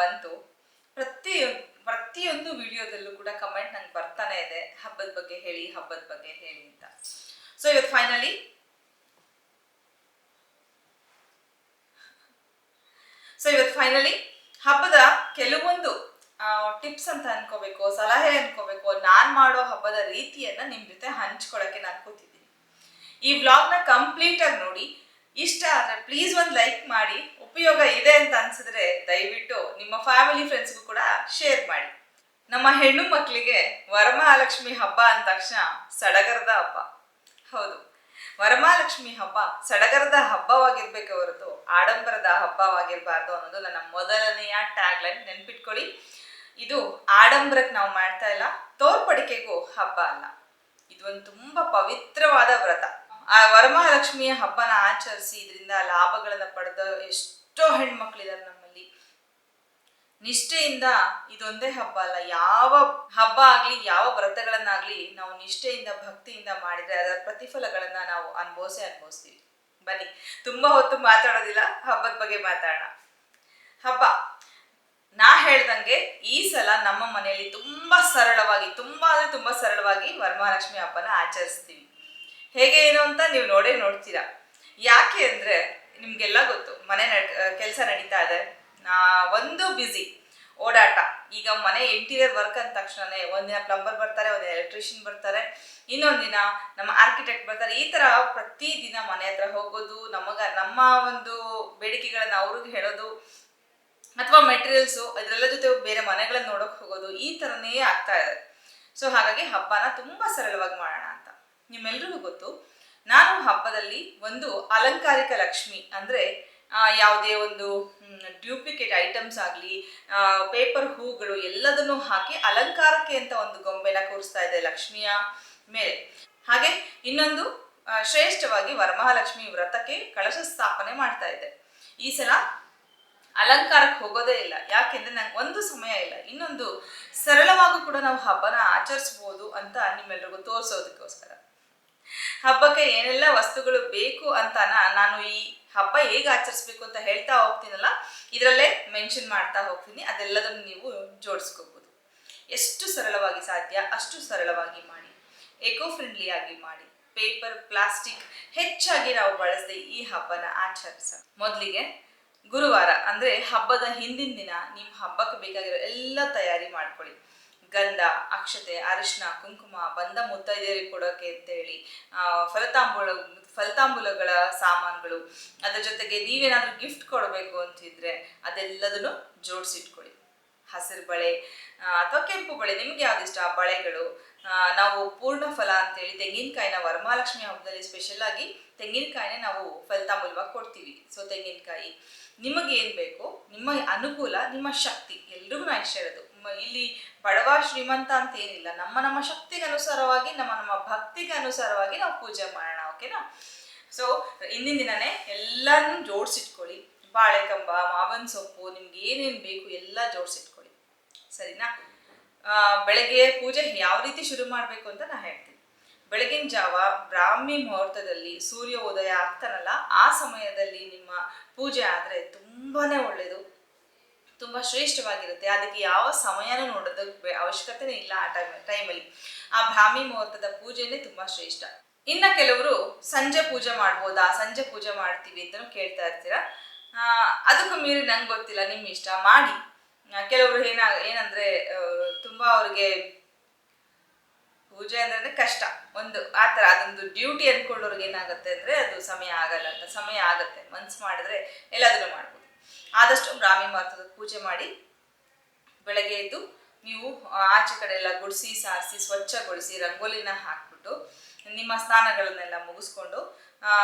ಬಂತು. ಪ್ರತಿ ಪ್ರತಿಯೊಂದು ವಿಡಿಯೋದಲ್ಲೂ ಕೂಡ ಕಮೆಂಟ್ ನಂಗೆ ಬರ್ತಾನೆ ಇದೆ. ಹಬ್ಬದ ಬಗ್ಗೆ ಹೇಳಿ, ಹಬ್ಬದ ಬಗ್ಗೆ ಹೇಳಿ ಅಂತ. ಸೊ ಇವತ್ತು ಫೈನಲಿ ಸೊ ಇವತ್ತು ಫೈನಲಿ ಹಬ್ಬದ ಕೆಲವೊಂದು ಟಿಪ್ಸ್ ಅಂತ ಅನ್ಕೋಬೇಕು, ಸಲಹೆ ಅನ್ಕೋಬೇಕು, ನಾನ್ ಮಾಡೋ ಹಬ್ಬದ ರೀತಿಯನ್ನ ನಿಮ್ ಜೊತೆ ಹಂಚ್ಕೊಳಕ್ಕೆ ನಾನು ಕೂತಿದ್ದೀನಿ. ಈ ವ್ಲಾಗ್ನ ಕಂಪ್ಲೀಟ್ ಆಗಿ ನೋಡಿ ಇಷ್ಟ ಆದರೆ ಪ್ಲೀಸ್ ಒಂದು ಲೈಕ್ ಮಾಡಿ, ಉಪಯೋಗ ಇದೆ ಅಂತ ಅನ್ಸಿದ್ರೆ ದಯವಿಟ್ಟು ನಿಮ್ಮ ಫ್ಯಾಮಿಲಿ ಫ್ರೆಂಡ್ಸ್ಗೂ ಕೂಡ ಶೇರ್ ಮಾಡಿ. ನಮ್ಮ ಹೆಣ್ಣು ಮಕ್ಕಳಿಗೆ ವರಮಹಾಲಕ್ಷ್ಮಿ ಹಬ್ಬ ಅಂದ ತಕ್ಷಣ ಸಡಗರದ ಹಬ್ಬ. ಹೌದು, ವರಮಹಾಲಕ್ಷ್ಮಿ ಹಬ್ಬ ಸಡಗರದ ಹಬ್ಬವಾಗಿರ್ಬೇಕು ಹೊರತು ಆಡಂಬರದ ಹಬ್ಬವಾಗಿರಬಾರ್ದು ಅನ್ನೋದು ನನ್ನ ಮೊದಲನೆಯ ಟ್ಯಾಗ್ ಲೈನ್ ನೆನ್ಪಿಟ್ಕೊಳ್ಳಿ. ಇದು ಆಡಂಬರಕ್ಕೆ ನಾವು ಮಾಡ್ತಾ ಇಲ್ಲ, ತೋರ್ಪಡಿಕೆಗೂ ಹಬ್ಬ ಅಲ್ಲ. ಇದು ಒಂದು ತುಂಬ ಪವಿತ್ರವಾದ ವ್ರತ. ಆ ವರಮಹಾಲಕ್ಷ್ಮಿಯ ಹಬ್ಬನ ಆಚರಿಸಿ ಇದರಿಂದ ಲಾಭಗಳನ್ನ ಪಡೆದ ಎಷ್ಟೋ ಹೆಣ್ಮಕ್ಳಿದ್ದಾರೆ ನಮ್ಮಲ್ಲಿ. ನಿಷ್ಠೆಯಿಂದ ಇದೊಂದೇ ಹಬ್ಬ ಅಲ್ಲ, ಯಾವ ಹಬ್ಬ ಆಗ್ಲಿ, ಯಾವ ವ್ರತಗಳನ್ನಾಗ್ಲಿ ನಾವು ನಿಷ್ಠೆಯಿಂದ, ಭಕ್ತಿಯಿಂದ ಮಾಡಿದ್ರೆ ಅದರ ಪ್ರತಿಫಲಗಳನ್ನ ನಾವು ಅನುಭವಿಸೇ ಅನುಭವಿಸ್ತೀವಿ. ಬನ್ನಿ, ತುಂಬಾ ಹೊತ್ತು ಮಾತಾಡೋದಿಲ್ಲ, ಹಬ್ಬದ ಬಗ್ಗೆ ಮಾತಾಡೋಣ. ಹಬ್ಬ. ನಾ ಹೇಳ್ದಂಗೆ ಈ ಸಲ ನಮ್ಮ ಮನೆಯಲ್ಲಿ ತುಂಬಾ ಸರಳವಾಗಿ, ತುಂಬಾ ಅಂದ್ರೆ ತುಂಬಾ ಸರಳವಾಗಿ ವರಮಹಾಲಕ್ಷ್ಮಿ ಹಬ್ಬನ ಆಚರಿಸ್ತೀವಿ. ಹೇಗೆ ಏನು ಅಂತ ನೀವು ನೋಡೇ ನೋಡ್ತೀರಾ. ಯಾಕೆ ಅಂದರೆ ನಿಮಗೆಲ್ಲ ಗೊತ್ತು, ಮನೆ ಕೆಲಸ ನಡೀತಾ ಇದೆ. ಒಂದು ಬ್ಯುಸಿ ಓಡಾಟ. ಈಗ ಮನೆ ಇಂಟೀರಿಯರ್ ವರ್ಕ್ ಅಂದ ತಕ್ಷಣನೇ ಒಂದಿನ ಪ್ಲಂಬರ್ ಬರ್ತಾರೆ ಒಂದಿನ ಎಲೆಕ್ಟ್ರಿಷಿಯನ್ ಬರ್ತಾರೆ ಇನ್ನೊಂದಿನ ದಿನ ನಮ್ಮ ಆರ್ಕಿಟೆಕ್ಟ್ ಬರ್ತಾರೆ. ಈ ತರ ಪ್ರತಿ ದಿನ ಮನೆ ಹತ್ರ ಹೋಗೋದು, ನಮಗ, ನಮ್ಮ ಒಂದು ಬೇಡಿಕೆಗಳನ್ನು ಅವ್ರಿಗೆ ಹೇಳೋದು, ಅಥವಾ ಮೆಟೀರಿಯಲ್ಸು ಅದರೆಲ್ಲ ಜೊತೆ ಬೇರೆ ಮನೆಗಳನ್ನ ನೋಡೋಕೆ ಹೋಗೋದು, ಈ ಥರನೇ ಆಗ್ತಾ ಇದೆ. ಸೊ ಹಾಗಾಗಿ ಹಬ್ಬನ ತುಂಬಾ ಸರಳವಾಗಿ ಮಾಡೋಣ. ನಿಮ್ಮೆಲ್ರಿಗೂ ಗೊತ್ತು, ನಾನು ಹಬ್ಬದಲ್ಲಿ ಒಂದು ಅಲಂಕಾರಿಕ ಲಕ್ಷ್ಮಿ ಅಂದ್ರೆ ಯಾವುದೇ ಒಂದು ಡ್ಯೂಪ್ಲಿಕೇಟ್ ಐಟಮ್ಸ್ ಆಗಲಿ ಪೇಪರ್ ಹೂಗಳು ಎಲ್ಲದನ್ನು ಹಾಕಿ ಅಲಂಕಾರಕ್ಕೆ ಅಂತ ಒಂದು ಗೊಂಬೆನ ಕೂರಿಸ್ತಾ ಇದೆ ಲಕ್ಷ್ಮಿಯ ಮೇಲೆ. ಹಾಗೆ ಇನ್ನೊಂದು ಶ್ರೇಷ್ಠವಾಗಿ ವರಮಹಾಲಕ್ಷ್ಮಿ ವ್ರತಕ್ಕೆ ಕಳಶ ಸ್ಥಾಪನೆ ಮಾಡ್ತಾ ಇದೆ. ಈ ಸಲ ಅಲಂಕಾರಕ್ಕೆ ಹೋಗೋದೇ ಇಲ್ಲ, ಯಾಕೆಂದ್ರೆ ನಂಗೆ ಒಂದು ಸಮಯ ಇಲ್ಲ, ಇನ್ನೊಂದು ಸರಳವಾಗೂ ಕೂಡ ನಾವು ಹಬ್ಬನ ಆಚರಿಸ್ಬೋದು ಅಂತ ನಿಮ್ಮೆಲ್ರಿಗೂ ತೋರಿಸೋದಕ್ಕೋಸ್ಕರ. ಹಬ್ಬಕ್ಕೆ ಏನೆಲ್ಲ ವಸ್ತುಗಳು ಬೇಕು ಅಂತ ನಾನು ಈ ಹಬ್ಬ ಹೇಗೆ ಆಚರಿಸ್ಬೇಕು ಅಂತ ಹೇಳ್ತಾ ಹೋಗ್ತೀನಲ್ಲ, ಇದರಲ್ಲೇ ಮೆನ್ಷನ್ ಮಾಡ್ತಾ ಹೋಗ್ತೀನಿ. ಅದೆಲ್ಲದನ್ನು ನೀವು ಜೋಡಿಸ್ಕೋಬಹುದು ಎಷ್ಟು ಸರಳವಾಗಿ ಸಾಧ್ಯ, ಅಷ್ಟು ಸರಳವಾಗಿ ಮಾಡಿ. ಎಕೋ ಫ್ರೆಂಡ್ಲಿ ಆಗಿ ಮಾಡಿ. ಪೇಪರ್ ಪ್ಲಾಸ್ಟಿಕ್ ಹೆಚ್ಚಾಗಿ ನಾವು ಬಳಸದೆ ಈ ಹಬ್ಬನ ಆಚರಿಸ. ಮೊದಲಿಗೆ ಗುರುವಾರ, ಅಂದ್ರೆ ಹಬ್ಬದ ಹಿಂದಿನ ದಿನ, ನಿಮ್ಮ ಹಬ್ಬಕ್ಕೆ ಬೇಕಾಗಿರೋ ಎಲ್ಲ ತಯಾರಿ ಮಾಡ್ಕೊಳ್ಳಿ. ಗಂಧ, ಅಕ್ಷತೆ, ಅರಿಶಿನ, ಕುಂಕುಮ ಬಂದ ಮುತ್ತೈದೆಯರಿಗೆ ಕೊಡೋಕೆ ಅಂತೇಳಿ ಫಲತಾಂಬೂಲ ಫಲತಾಂಬೂಲಗಳ ಸಾಮಾನುಗಳು. ಅದರ ಜೊತೆಗೆ ನೀವೇನಾದ್ರೂ ಗಿಫ್ಟ್ ಕೊಡಬೇಕು ಅಂತಿದ್ರೆ ಅದೆಲ್ಲದನ್ನು ಜೋಡಿಸಿಟ್ಕೊಳ್ಳಿ. ಹಸಿರು ಬಳೆ ಅಥವಾ ಕೆಂಪು ಬಳೆ, ನಿಮ್ಗೆ ಯಾವ್ದು ಇಷ್ಟ ಆ ಬಳೆಗಳು ನಾವು ಪೂರ್ಣ ಫಲ ಅಂತೇಳಿ ತೆಂಗಿನಕಾಯಿನ ವರಮಹಾಲಕ್ಷ್ಮಿ ಹಬ್ಬದಲ್ಲಿ ಸ್ಪೆಷಲ್ ಆಗಿ ತೆಂಗಿನಕಾಯಿನ ನಾವು ಫಲತಾಂಬೂಲವಾಗಿ ಕೊಡ್ತೀವಿ. ಸೊ ತೆಂಗಿನಕಾಯಿ, ನಿಮಗೆ ಏನು ಬೇಕು? ನಿಮ್ಮ ಅನುಕೂಲ, ನಿಮ್ಮ ಶಕ್ತಿ, ಎಲ್ರಿಗೂ ನಾ ಇಷ್ಟ ಮ- ಇಲ್ಲಿ ಬಡವ ಶ್ರೀಮಂತ ಅಂತ ಏನಿಲ್ಲ. ನಮ್ಮ ನಮ್ಮ ಶಕ್ತಿಗೆ ಅನುಸಾರವಾಗಿ ನಮ್ಮ ನಮ್ಮ ಭಕ್ತಿಗೆ ಅನುಸಾರವಾಗಿ ನಾವು ಪೂಜೆ ಮಾಡೋಣ ಓಕೆನಾ ಸೊ ಇಂದಿನ ದಿನನೇ ಎಲ್ಲಾನು ಜೋಡಿಸಿಟ್ಕೊಳ್ಳಿ. ಬಾಳೆಕಂಬ, ಮಾವಿನ ಸೊಪ್ಪು, ನಿಮ್ಗೆ ಏನೇನು ಬೇಕು ಎಲ್ಲ ಜೋಡಿಸಿಟ್ಕೊಳ್ಳಿ. ಸರಿನಾ? ಬೆಳಗ್ಗೆ ಪೂಜೆ ಯಾವ ರೀತಿ ಶುರು ಮಾಡಬೇಕು ಅಂತ ನಾ ಹೇಳ್ತೀನಿ. ಬೆಳಗಿನ ಜಾವ ಬ್ರಾಹ್ಮಿ ಮುಹೂರ್ತದಲ್ಲಿ ಸೂರ್ಯ ಉದಯ ಆಗ್ತಾನಲ್ಲ, ಆ ಸಮಯದಲ್ಲಿ ನಿಮ್ಮ ಪೂಜೆ ಆದರೆ ತುಂಬಾನೇ ಒಳ್ಳೆಯದು ತುಂಬಾ ಶ್ರೇಷ್ಠವಾಗಿರುತ್ತೆ. ಅದಕ್ಕೆ ಯಾವ ಸಮಯನೂ ನೋಡೋದಕ್ಕೆ ಅವಶ್ಯಕತೆನೇ ಇಲ್ಲ ಆ ಟೈಮ್, ಟೈಮಲ್ಲಿ. ಆ ಬ್ರಾಹ್ಮಿ ಮುಹೂರ್ತದ ಪೂಜೆನೇ ತುಂಬಾ ಶ್ರೇಷ್ಠ. ಇನ್ನ ಕೆಲವರು ಸಂಜೆ ಪೂಜೆ ಮಾಡ್ಬೋದಾ, ಸಂಜೆ ಪೂಜೆ ಮಾಡ್ತೀವಿ ಅಂತಲೂ ಕೇಳ್ತಾ ಇರ್ತೀರಾ? ಅದಕ್ಕೂ ಮೀರಿ ನಂಗೆ ಗೊತ್ತಿಲ್ಲ ನಿಮ್ಮ ಇಷ್ಟ? ಮಾಡಿ. ಕೆಲವರು ಏನ, ಏನಂದ್ರೆ ತುಂಬಾ ಅವ್ರಿಗೆ ಪೂಜೆ ಅಂದ್ರೆ ಕಷ್ಟ. ಒಂದು, ಆ ಥರ ಅದೊಂದು ಡ್ಯೂಟಿ ಅನ್ಕೊಂಡವ್ರಿಗೆ ಏನಾಗುತ್ತೆ ಅಂದ್ರೆ ಅದು ಸಮಯ ಆಗಲ್ಲ ಅಂತ, ಸಮಯ ಆಗತ್ತೆ. ಮನ್ಸು ಮಾಡಿದ್ರೆ ಎಲ್ಲದನ್ನು ಮಾಡ್ಬೋದು. ಆದಷ್ಟು ಬ್ರಾಹ್ಮಿ ಮಹತ್ವದ ಪೂಜೆ ಮಾಡಿ ಬೆಳಗ್ಗೆ ಎದ್ದು ನೀವು ಆಚೆ ಕಡೆ ಎಲ್ಲ ಗುಡಿಸಿ ಸಾರಿಸಿ ಸ್ವಚ್ಛಗೊಳಿಸಿ ರಂಗೋಲಿನ ಹಾಕ್ಬಿಟ್ಟು ನಿಮ್ಮ ಸ್ನಾನಗಳನ್ನೆಲ್ಲ ಮುಗಿಸ್ಕೊಂಡು ಆ,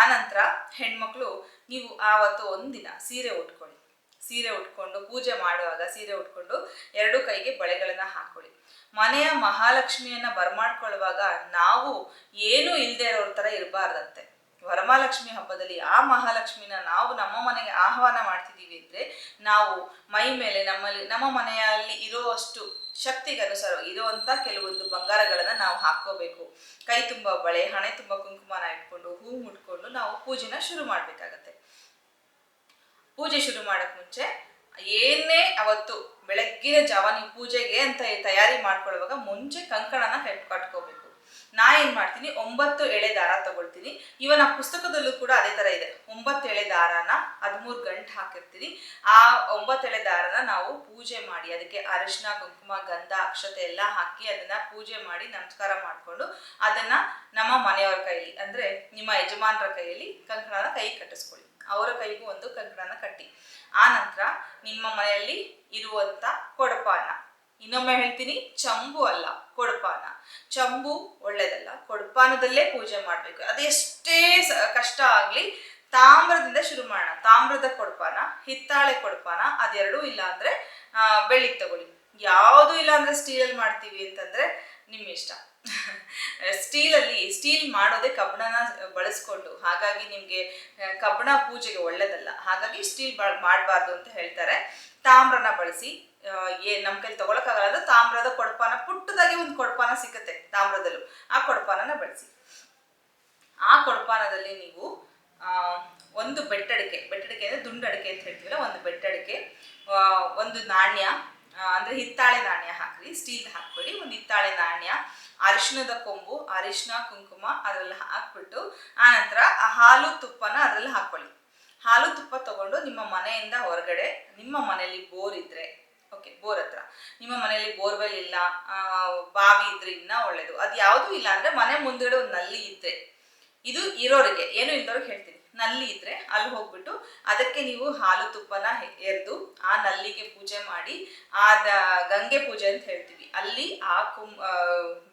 ಆನಂತರ ಹೆಣ್ಮಕ್ಳು ನೀವು ಆವತ್ತು ಒಂದಿನ ಸೀರೆ ಉಟ್ಕೊಳ್ಳಿ. ಸೀರೆ ಉಟ್ಕೊಂಡು ಪೂಜೆ ಮಾಡುವಾಗ ಸೀರೆ ಉಟ್ಕೊಂಡು ಎರಡು ಕೈಗೆ ಬಳೆಗಳನ್ನ ಹಾಕೊಳ್ಳಿ ಮನೆಯ ಮಹಾಲಕ್ಷ್ಮಿಯನ್ನ ಬರಮಾಡ್ಕೊಳ್ಳುವಾಗ ನಾವು ಏನೂ ಇಲ್ಲದೆ ಇರೋರ ಥರ ಇರಬಾರ್ದಂತೆ. ವರಮಹಾಲಕ್ಷ್ಮಿ ಹಬ್ಬದಲ್ಲಿ ಆ ಮಹಾಲಕ್ಷ್ಮಿನ ನಾವು ನಮ್ಮ ಮನೆಗೆ ಆಹ್ವಾನ ಮಾಡ್ತಿದ್ದೀವಿ ಅಂದರೆ ನಾವು ಮೈ ಮೇಲೆ ನಮ್ಮಲ್ಲಿ, ನಮ್ಮ ಮನೆಯಲ್ಲಿ ಇರುವಷ್ಟು ಶಕ್ತಿಗೆ ಅನುಸಾರ ಇರುವಂತ ಕೆಲವೊಂದು ಬಂಗಾರಗಳನ್ನು ನಾವು ಹಾಕೋಬೇಕು ಕೈ ತುಂಬ ಬಳೆ, ಹಣೆ ತುಂಬ ಕುಂಕುಮನ ಇಟ್ಕೊಂಡು, ಹೂ ಮುಟ್ಕೊಂಡು ನಾವು ಪೂಜೆನ ಶುರು ಮಾಡಬೇಕಾಗತ್ತೆ. ಪೂಜೆ ಶುರು ಮಾಡೋಕ್ಕೆ ಮುಂಚೆ ಏನೇ ಅವತ್ತು ಬೆಳಗ್ಗಿನ ಜಾವ ಪೂಜೆಗೆ ಅಂತ ತಯಾರಿ ಮಾಡ್ಕೊಳ್ಳುವಾಗ ಮುಂಚೆ ಕಂಕಣನ ಕಟ್ ಕಟ್ಕೋಬೇಕು. ನಾ ಏನ್ ಮಾಡ್ತೀನಿ, ಒಂಬತ್ತು ಎಳೆ ದಾರ ತಗೊಳ್ತೀನಿ. ಇವನ್ ಆ ಪುಸ್ತಕದಲ್ಲೂ ಕೂಡ ಅದೇ ತರ ಇದೆ. ಒಂಬತ್ತು ಎಳೆ ದಾರನ ಹದಿಮೂರು ಗಂಟು ಹಾಕಿರ್ತೀನಿ. ಆ ಒಂಬತ್ತು ಎಳೆ ದಾರನ ನಾವು ಪೂಜೆ ಮಾಡಿ, ಅದಕ್ಕೆ ಅರಿಶಿನ, ಕುಂಕುಮ, ಗಂಧ, ಅಕ್ಷತೆ ಎಲ್ಲ ಹಾಕಿ ಅದನ್ನ ಪೂಜೆ ಮಾಡಿ ನಮಸ್ಕಾರ ಮಾಡಿಕೊಂಡು ಅದನ್ನ ನಮ್ಮ ಮನೆಯವರ ಕೈಯಲ್ಲಿ ಅಂದ್ರೆ ನಿಮ್ಮ ಯಜಮಾನರ ಕೈಯಲ್ಲಿ ಕಂಕಣನ ಕೈ ಕಟ್ಟಿಸ್ಕೊಳ್ಳಿ. ಅವರ ಕೈಗೂ ಒಂದು ಕಂಕಣನ ಕಟ್ಟಿ. ಆ ನಂತರ ನಿಮ್ಮ ಮನೆಯಲ್ಲಿ ಇರುವಂತ ಕೊಡಪಾನ. ಇನ್ನೊಮ್ಮೆ ಹೇಳ್ತೀನಿ, ಚಂಬು ಅಲ್ಲ, ಕೊಡಪಾನ. ಚಂಬು ಒಳ್ಳೇದಲ್ಲ, ಕೊಡಪಾನದಲ್ಲೇ ಪೂಜೆ ಮಾಡಬೇಕು. ಅದೆಷ್ಟೇ ಕಷ್ಟ ಆಗಲಿ, ತಾಮ್ರದಿಂದ ಶುರು ಮಾಡೋಣ. ತಾಮ್ರದ ಕೊಡಪಾನ, ಹಿತ್ತಾಳೆ ಕೊಡಪಾನ, ಅದೆರಡೂ ಇಲ್ಲ ಅಂದ್ರೆ ಬೆಳ್ಳಿಗೆ ತಗೊಳ್ಳಿ. ಯಾವುದು ಇಲ್ಲ ಅಂದ್ರೆ ಸ್ಟೀಲಲ್ಲಿ ಮಾಡ್ತೀವಿ ಅಂತಂದ್ರೆ ನಿಮ್ಮ ಇಷ್ಟ. ಸ್ಟೀಲಲ್ಲಿ, ಸ್ಟೀಲ್ ಮಾಡೋದೇ ಕಬ್ಬಣನ ಬಳಸ್ಕೊಂಡು, ಹಾಗಾಗಿ ನಿಮಗೆ ಕಬ್ಬಣ ಪೂಜೆಗೆ ಒಳ್ಳೇದಲ್ಲ. ಹಾಗಾಗಿ ಸ್ಟೀಲ್ ಮಾಡಬಾರ್ದು ಅಂತ ಹೇಳ್ತಾರೆ. ತಾಮ್ರನ ಬಳಸಿ ಏ ನಮ್ಮ ಕೈಲಿ ತಗೊಳಕ್ಕಾಗಲ್ಲ ಅಂದ್ರೆ ತಾಮ್ರದ ಕೊಡಪಾನ, ಪುಟ್ಟದಾಗಿ ಒಂದು ಕೊಡಪಾನ ಸಿಗುತ್ತೆ ತಾಮ್ರದಲ್ಲೂ. ಆ ಕೊಡಪಾನನ ಬಳಸಿ. ಆ ಕೊಡಪಾನದಲ್ಲಿ ನೀವು ಒಂದು ಬೆಟ್ಟಡಿಕೆ ಬೆಟ್ಟಡಿಕೆ ಅಂದರೆ ದುಂಡಡಿಕೆ ಅಂತ ಹೇಳ್ತೀವಲ್ಲ, ಒಂದು ಬೆಟ್ಟಡಿಕೆ ಒಂದು ನಾಣ್ಯ ಅಂದ್ರೆ ಹಿತ್ತಾಳೆ ನಾಣ್ಯ ಹಾಕ್ರಿ, ಸ್ಟೀಲ್ ಹಾಕ್ಬೇಡಿ, ಒಂದು ಹಿತ್ತಾಳೆ ನಾಣ್ಯ ಅರಿಶಿಣದ ಕೊಂಬು ಅರಿಶಿನ ಕುಂಕುಮ ಅದರಲ್ಲಿ ಹಾಕ್ಬಿಟ್ಟು ಆನಂತರ ಹಾಲು ತುಪ್ಪನ ಅದರಲ್ಲಿ ಹಾಕೊಳ್ಳಿ. ಹಾಲು ತುಪ್ಪ ತಗೊಂಡು ನಿಮ್ಮ ಮನೆಯಿಂದ ಹೊರಗಡೆ, ನಿಮ್ಮ ಮನೆಯಲ್ಲಿ ಬೋರ್ ಇದ್ರೆ ಓಕೆ ಬೋರ್ ಹತ್ರ, ನಿಮ್ಮ ಮನೆಯಲ್ಲಿ ಬೋರ್ವೆಲ್ ಇಲ್ಲ ಬಾವಿ ಇದ್ರೆ ಇನ್ನ ಒಳ್ಳೇದು. ಅದು ಯಾವುದೂ ಇಲ್ಲ ಅಂದ್ರೆ ಮನೆ ಮುಂದ್ಗಡೆ ಒಂದು ನಲ್ಲಿ ಇದ್ರೆ, ಇದು ಇರೋರಿಗೆ, ಏನು ಇಲ್ದವ್ರಿಗೆ ಹೇಳ್ತೀನಿ. ನಲ್ಲಿ ಇದ್ರೆ ಅಲ್ಲಿ ಹೋಗ್ಬಿಟ್ಟು ಅದಕ್ಕೆ ನೀವು ಹಾಲು ತುಪ್ಪನ ಎರೆದು ಆ ನಲ್ಲಿಗೆ ಪೂಜೆ ಮಾಡಿ ಆ ಗಂಗೆ ಪೂಜೆ ಅಂತ ಹೇಳ್ತೀವಿ. ಅಲ್ಲಿ ಆ ಕುಂ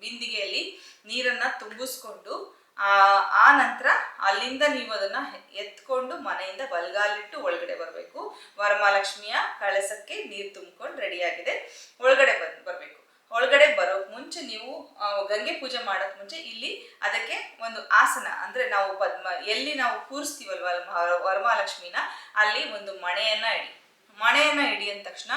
ಬಿಂದಿಗೆಯಲ್ಲಿ ನೀರನ್ನ ತುಂಬಿಸ್ಕೊಂಡು, ಆ ಆ ನಂತರ ಅಲ್ಲಿಂದ ನೀವು ಅದನ್ನ ಎತ್ಕೊಂಡು ಮನೆಯಿಂದ ಬಲ್ಗಾಲಿಟ್ಟು ಒಳಗಡೆ ಬರಬೇಕು. ವರಮಹಾಲಕ್ಷ್ಮಿಯ ಕಳಸಕ್ಕೆ ನೀರು ತುಂಬಿಕೊಂಡು ರೆಡಿಯಾಗಿದೆ ಒಳಗಡೆ ಬಂದು ಬರಬೇಕು. ಒಳಗಡೆ ಬರೋಕ್ ಮುಂಚೆ ನೀವು ಗಂಗೆ ಪೂಜೆ ಮಾಡೋಕ್ ಮುಂಚೆ ಇಲ್ಲಿ ಅದಕ್ಕೆ ಒಂದು ಆಸನ, ಅಂದ್ರೆ ನಾವು ಪದ್ಮ, ಎಲ್ಲಿ ನಾವು ಕೂರಿಸ್ತೀವಲ್ವ ವರಮಹಾಲಕ್ಷ್ಮಿನ, ಅಲ್ಲಿ ಒಂದು ಮಣೆಯನ್ನ ಇಡಿ. ಮಣೆಯನ್ನ ಇಡಿ ಅಂದ ತಕ್ಷಣ